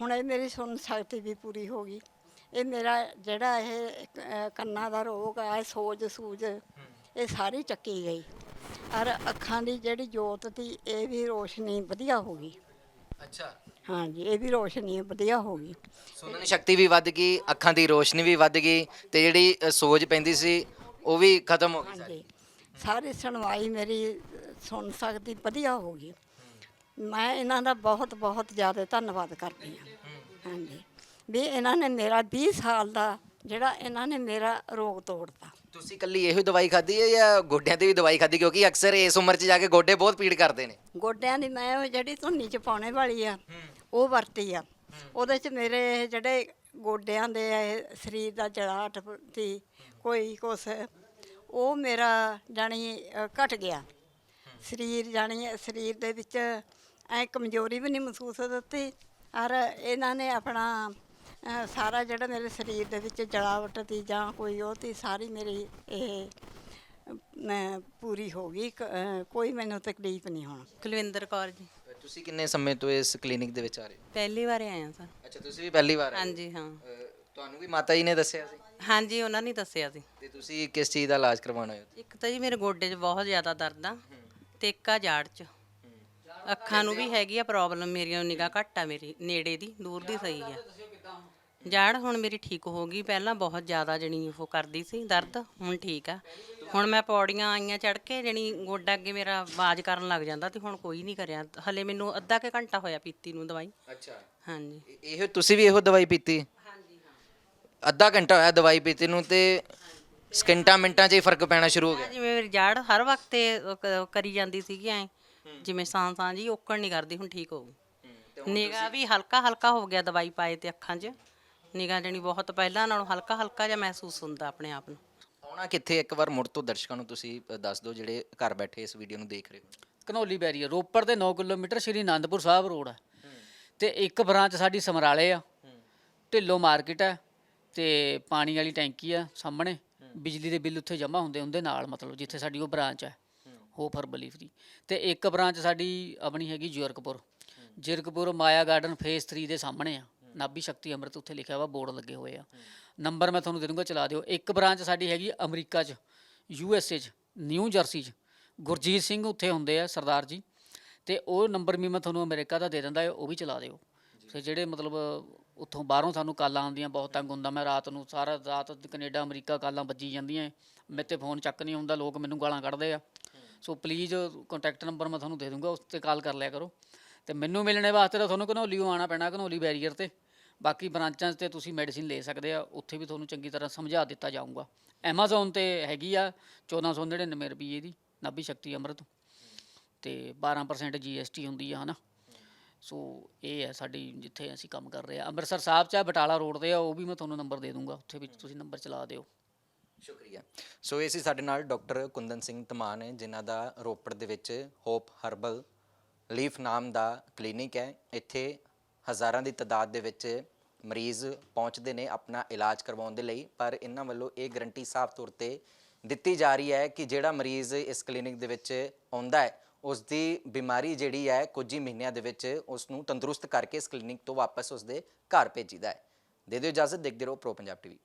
ਹੁਣ ਇਹ ਮੇਰੀ ਸੁਣ ਸ਼ਕਤੀ ਵੀ ਪੂਰੀ ਹੋ ਗਈ। ਇਹ ਮੇਰਾ ਜਿਹੜਾ ਇਹ ਅਹ, ਕੰਨਾਂ ਦਾ ਰੋਗ ਆ ਸੋਜ ਸੂਜ ਇਹ ਸਾਰੀ ਚੱਕੀ ਗਈ। ਔਰ ਅੱਖਾਂ ਦੀ ਜਿਹੜੀ ਜੋਤ ਤੀ ਇਹ ਵੀ ਰੋਸ਼ਨੀ ਵਧੀਆ ਹੋ ਗਈ। ਅੱਛਾ। ਹਾਂਜੀ ਇਹ ਵੀ ਰੋਸ਼ਨੀ ਵਧੀਆ ਹੋ ਗਈ। ਸੁਣਨ ਸ਼ਕਤੀ ਵੀ ਵੱਧ ਗਈ ਅੱਖਾਂ ਦੀ ਰੋਸ਼ਨੀ ਵੀ ਵੱਧ ਗਈ ਤੇ ਜਿਹੜੀ ਅ, ਸੋਜ ਪੈਂਦੀ ਸੀ ਉਹ ਵੀ ਖਤਮ ਹੋ ਗਈ ਸਾਰੀ। ਹਾਂਜੀ। ਸਾਰੀ ਸੁਣਵਾਈ ਮੇਰੀ ਸੁਣ ਸਕਦੀ ਵਧੀਆ ਹੋ ਗਈ। ਮੈਂ ਇਹਨਾਂ ਦਾ ਬਹੁਤ ਬਹੁਤ ਜ਼ਿਆਦਾ ਧੰਨਵਾਦ ਕਰਦੀ ਹਾਂ। ਹਾਂਜੀ। ਵੀ ਇਹਨਾਂ ਨੇ ਮੇਰਾ 20 ਸਾਲ ਦਾ ਜਿਹੜਾ ਇਹਨਾਂ ਨੇ ਮੇਰਾ ਰੋਗ ਤੋੜਤਾ। ਤੁਸੀਂ ਇਕੱਲੀ ਇਹੋ ਹੀ ਦਵਾਈ ਖਾਧੀ ਹੈ ਜਾਂ ਗੋਡਿਆਂ ਤੇ ਵੀ ਦਵਾਈ ਖਾਧੀ? ਕਿਉਂਕਿ ਅਕਸਰ ਇਸ ਉਮਰ 'ਚ ਜਾ ਕੇ ਗੋਡੇ ਬਹੁਤ ਪੀੜ ਕਰਦੇ ਨੇ। ਗੋਡਿਆਂ ਦੀ ਮੈਂ ਉਹ ਜਿਹੜੀ ਧੁੰਨੀ ਚ ਪਾਉਣੇ ਵਾਲੀ ਆ ਉਹ ਵਰਤੀ ਆ। ਉਹਦੇ ਚ ਮੇਰੇ ਜਿਹੜੇ ਗੋਡਿਆਂ ਦੇ ਇਹ ਸਰੀਰ ਦਾ ਜੜਾਟ ਸੀ ਕੋਈ ਕੁਛ ਉਹ ਮੇਰਾ ਜਾਣੀ ਅ, ਘਟ ਗਿਆ। ਸਰੀਰ ਜਾਣੀ ਸਰੀਰ ਦੇ ਵਿੱਚ ਐ ਕਮਜ਼ੋਰੀ ਵੀ ਨਹੀਂ ਮਹਿਸੂਸ ਦਿੱਤੀ ਔਰ ਇਹਨਾਂ ਨੇ ਆਪਣਾ ਸਾਰਾ ਜਿਹੜਾ ਮੇਰੇ ਸਰੀਰ ਦੇ ਵਿੱਚ ਜੜਾਵਟ ਸੀ ਜਾਂ ਕੋਈ ਉਹ ਤੀ ਸਾਰੀ ਮੇਰੀ ਇਹ ਮੈਂ ਪੂਰੀ ਹੋ ਗਈ। ਕ- ਕੋਈ ਮੈਨੂੰ ਤਕਲੀਫ ਨਹੀਂ ਹੁਣ। ਕੁਲਵਿੰਦਰ ਕੌਰ ਜੀ। ਤੁਸੀਂ ਕਿੰਨੇ ਸਮੇਂ ਤੋਂ ਇਸ ਕਲੀਨਿਕ ਦੇ ਵਿੱਚ ਆ ਰਹੇ ਹੋ? ਪਹਿਲੀ ਵਾਰ ਆਏ ਆ ਸਰ। ਅੱਛਾ ਤੁਸੀਂ ਵੀ ਪਹਿਲੀ ਵਾਰ ਆਏ ਹੋ। ਹਾਂਜੀ ਹਾਂ। ਤੁਹਾਨੂੰ ਵੀ ਮਾਤਾ ਜੀ ਨੇ ਦੱਸਿਆ ਸੀ? ਹਾਂਜੀ ਉਹਨਾਂ ਨੇ ਦੱਸਿਆ ਸੀ। ਤੇ ਤੁਸੀਂ ਕਿਸ ਚੀਜ਼ ਦਾ ਇਲਾਜ ਕਰਵਾਉਣਾ ਹੈ? ਇੱਕ ਤਾਂ ਜੀ ਮੇਰੇ ਗੋਡੇ 'ਚ ਬਹੁਤ ਜ਼ਿਆਦਾ ਦਰਦ ਆ ਤੇ ਇੱਕ ਆ ਜਾੜ 'ਚ। ਅੱਖਾਂ ਨੂੰ ਵੀ ਹੈਗੀ ਆ ਪ੍ਰੋਬਲਮ ਮੇਰੀਆਂ ਨਿਗਾਹ ਘੱਟ ਆ ਮੇਰੀ ਨੇੜੇ ਦੀ ਦੂਰ ਦੀ ਸਹੀ ਆ। ਜਾੜ ਹੁਣ ਮੇਰੀ ਠੀਕ ਹੋ ਗਈ। ਪਹਿਲਾਂ ਬਹੁਤ ਜ਼ਿਆਦਾ ਜਣੀ ਉਹ ਕਰਦੀ ਸੀ ਦਰਦ ਹੁਣ ਠੀਕ ਆ। ਹੁਣ ਮੈਂ ਪੌੜੀਆਂ ਆਈਆਂ ਚੜ ਕੇ ਜਣੀ ਗੋਡਾ ਅੱਗੇ ਮੇਰਾ ਆਵਾਜ਼ ਕਰਨ ਲੱਗ ਜਾਂਦਾ ਤੇ ਹੁਣ ਕੋਈ ਨਹੀਂ ਕਰਿਆ। ਹਲੇ ਮੈਨੂੰ ਅੱਧਾ ਕੁ ਘੰਟਾ ਹੋਇਆ ਪੀਤੀ ਨੂੰ ਦਵਾਈ। ਅੱਛਾ। ਹਾਂਜੀ। ਇਹ ਤੁਸੀਂ ਵੀ ਇਹੋ ਦਵਾਈ ਪੀਤੀ? ਹਾਂਜੀ ਹਾਂ। ਅੱਧਾ ਘੰਟਾ ਹੋਇਆ ਦਵਾਈ ਪੀਤੀ ਨੂੰ ਤੇ ਸਕਿੰਟਾਂ ਮਿੰਟਾਂ 'ਚ ਹੀ ਫ਼ਰਕ ਪੈਣਾ ਸ਼ੁਰੂ ਹੋ ਗਿਆ। ਜਿਵੇਂ ਮੇਰੀ ਜਾੜ ਹਰ ਵਕਤ ਕ- ਕਰੀ ਜਾਂਦੀ ਸੀਗੀ ਐ। ਜਿਵੇਂ ਸਾਂ ਸਾਂ ਜੀ ਓਕਣ ਨਹੀਂ ਕਰਦੀ ਹੁਣ ਠੀਕ ਹੋ ਗਈ। ਨਿਗਾ ਵੀ ਹਲਕਾ ਹਲਕਾ ਹੋ ਗਿਆ ਦਵਾਈ ਪਾਏ ਤੇ ਅੱਖਾਂ 'ਚ। ਨਿਗਾ ਜਣੀ ਬਹੁਤ ਪਹਿਲਾਂ ਨਾਲੋਂ ਹਲਕਾ ਹਲਕਾ ਜਿਹਾ ਮਹਿਸੂਸ ਹੁੰਦਾ ਆਪਣੇ ਆਪ ਨੂੰ। ਆਉਣਾ ਕਿੱਥੇ? ਇੱਕ ਵਾਰ ਮੁੜ ਤੋਂ ਦਰਸ਼ਕਾਂ ਨੂੰ ਤੁਸੀਂ ਅ, ਦੱਸ ਦਿਓ ਜਿਹੜੇ ਘਰ ਬੈਠੇ ਇਸ ਵੀਡੀਓ ਨੂੰ ਦੇਖ ਰਹੇ ਹੋ। ਘਨੌਲੀ ਬੈਰੀਅਰ ਰੋਪੜ ਦੇ 9 ਕਿਲੋਮੀਟਰ ਸ਼੍ਰੀ ਅਨੰਦਪੁਰ ਸਾਹਿਬ ਰੋਡ ਹੈ। ਤੇ ਇੱਕ ਬ੍ਰਾਂਚ ਸਾਡੀ ਸਮਰਾਲੇ ਆ। ਢਿੱਲੋ ਮਾਰਕੀਟ ਹੈ ਤੇ ਪਾਣੀ ਵਾਲੀ ਟੈਂਕੀ ਆ ਸਾਹਮਣੇ। ਬਿਜਲੀ ਦੇ ਬਿੱਲ ਉੱਥੇ ਜਮ੍ਹਾਂ ਹੁੰਦੇ ਹੁੰਦੇ ਨਾਲ ਮਤਲਬ ਜਿੱਥੇ ਸਾਡੀ ਉਹ ਬ੍ਰਾਂਚ ਹੈ ਹੋਫਰ ਬਲੀਫ ਦੀ। ਤੇ ਇੱਕ ਬ੍ਰਾਂਚ ਸਾਡੀ ਆਪਣੀ ਹੈਗੀ ਜੁਰਕਪੁਰ। ਜਿਰਕਪੁਰ ਮਾਇਆ ਗਾਰਡਨ ਫੇਸ 3 ਦੇ ਸਾਹਮਣੇ ਆ। ਨਾਭੀ ਸ਼ਕਤੀ ਅੰਮ੍ਰਿਤ ਉੱਥੇ ਲਿਖਿਆ ਵਾ ਬੋਰਡ ਲੱਗੇ ਹੋਏ ਆ। ਨੰਬਰ ਮੈਂ ਤੁਹਾਨੂੰ ਦੇ ਦੂੰਗਾ ਚਲਾ ਦਿਓ। ਇੱਕ ਬ੍ਰਾਂਚ ਸਾਡੀ ਹੈਗੀ ਅਮਰੀਕਾ 'ਚ ਯੂ ਐਸ ਏ 'ਚ ਨਿਊ ਜਰਸੀ 'ਚ। ਗੁਰਜੀਤ ਸਿੰਘ ਉੱਥੇ ਹੁੰਦੇ ਆ ਸਰਦਾਰ ਜੀ। ਤੇ ਉਹ ਨੰਬਰ ਵੀ ਮੈਂ ਤੁਹਾਨੂੰ ਅਮਰੀਕਾ ਦਾ ਦੇ ਦਿੰਦਾ ਹੈ, ਉਹ ਵੀ ਚਲਾ ਦਿਓ। ਤੇ ਜਿਹੜੇ ਮਤਲਬ ਉੱਥੋਂ ਬਾਹਰੋਂ ਸਾਨੂੰ ਕਾਲਾਂ ਆਉਂਦੀਆਂ ਬਹੁਤ ਤੰਗ ਹੁੰਦਾ। ਮੈਂ ਰਾਤ ਨੂੰ ਸਾਰਾ ਰਾਤ ਕੈਨੇਡਾ ਅਮਰੀਕਾ ਕਾਲਾਂ ਵੱਜੀ ਜਾਂਦੀਆਂ ਮੇਰੇ ਤੇ ਫੋਨ ਚੱਕ ਨਹੀਂ ਹੁੰਦਾ ਲੋਕ ਮੈਨੂੰ ਗਾਲਾਂ ਕੱਢਦੇ ਆ। ਸੋ ਪਲੀਜ਼ ਕੰਟੈਕਟ ਨੰਬਰ ਮੈਂ ਤੁਹਾਨੂੰ ਦੇ ਦੂੰਗਾ ਉਸ ਤੇ ਕਾਲ ਕਰ ਲਿਆ ਕਰੋ। ਤੇ ਮੈਨੂੰ ਮਿਲਣੇ ਵਾਸਤੇ ਤਾਂ ਤੁਹਾਨੂੰ ਘਨੌਲੀਓ ਆਉਣਾ ਪੈਣਾ, ਘਨੌਲੀ ਬੈਰੀਅਰ ਤੇ। ਬਾਕੀ ਬ੍ਰਾਂਚਾਂ 'ਚ ਤੇ ਤੁਸੀਂ ਮੈਡੀਸਿਨ ਲੈ ਸਕਦੇ ਆ, ਉੱਥੇ ਵੀ ਤੁਹਾਨੂੰ ਚੰਗੀ ਤਰ੍ਹਾਂ ਸਮਝਾ ਦਿੱਤਾ ਜਾਊਗਾ। Amazon ਤੇ ਹੈਗੀ ਆ 1499 ਰੁਪਏ ਦੀ, ਨਾਭੀ ਸ਼ਕਤੀ ਅੰਮ੍ਰਿਤ। ਤੇ 12% GST ਹੁੰਦੀ ਆ, ਹਨਾ। ਸੋ ਇਹ ਹੈ ਸਾਡੀ ਜਿੱਥੇ ਅਸੀਂ ਕੰਮ ਕਰ ਰਹੇ ਆ। ਅੰਮ੍ਰਿਤਸਰ ਸਾਹਿਬ ਚ ਆ, ਬਟਾਲਾ ਰੋਡ ਤੇ ਆ, ਉਹ ਵੀ ਮੈਂ ਤੁਹਾਨੂੰ ਨੰਬਰ ਦੇ ਦੂੰਗਾ। ਉੱਥੇ ਵੀ ਤੁਸੀਂ ਨੰਬਰ ਚਲਾ ਦਿਓ। ਸ਼ੁਕਰੀਆ। ਸੋ ਇਹ ਸੀ ਸਾਡੇ ਨਾਲ ਡਾਕਟਰ ਕੁੰਦਨ ਸਿੰਘ ਧਮਾਨ ਹੈ ਜਿਨ੍ਹਾਂ ਦਾ ਰੋਪੜ ਦੇ ਵਿੱਚ ਹੋਪ ਹਰਬਲ ਲੀਫ ਨਾਮ ਦਾ ਕਲੀਨਿਕ ਹੈ। ਇੱਥੇ ਹਜ਼ਾਰਾਂ ਦੀ ਤਾਦਾਦ ਦੇ ਵਿੱਚ ਮਰੀਜ਼ ਪਹੁੰਚਦੇ ਨੇ ਆਪਣਾ ਇਲਾਜ ਕਰਵਾਉਣ ਦੇ ਲਈ। ਪਰ ਇਹਨਾਂ ਵੱਲੋਂ ਇਹ ਗਰੰਟੀ ਸਾਫ਼ ਤੌਰ ਤੇ ਦਿੱਤੀ ਜਾ ਰਹੀ ਹੈ ਕਿ ਜਿਹੜਾ ਮਰੀਜ਼ ਇਸ ਕਲੀਨਿਕ ਦੇ ਵਿੱਚ ਆਉਂਦਾ ਹੈ ਉਸ ਦੀ ਬਿਮਾਰੀ ਜਿਹੜੀ ਹੈ ਕੁਝ ਹੀ ਮਹੀਨਿਆਂ ਦੇ ਵਿੱਚ ਉਸ ਨੂੰ ਤੰਦਰੁਸਤ ਕਰਕੇ ਇਸ ਕਲੀਨਿਕ ਤੋਂ ਵਾਪਸ ਉਸ ਦੇ ਘਰ ਭੇਜੀਦਾ ਹੈ। ਦੇ ਦਿਓ ਇਜਾਜ਼ਤ, ਦੇਖਦੇ ਰਹੋ ਪ੍ਰੋ ਪੰਜਾਬ ਟੀਵੀ।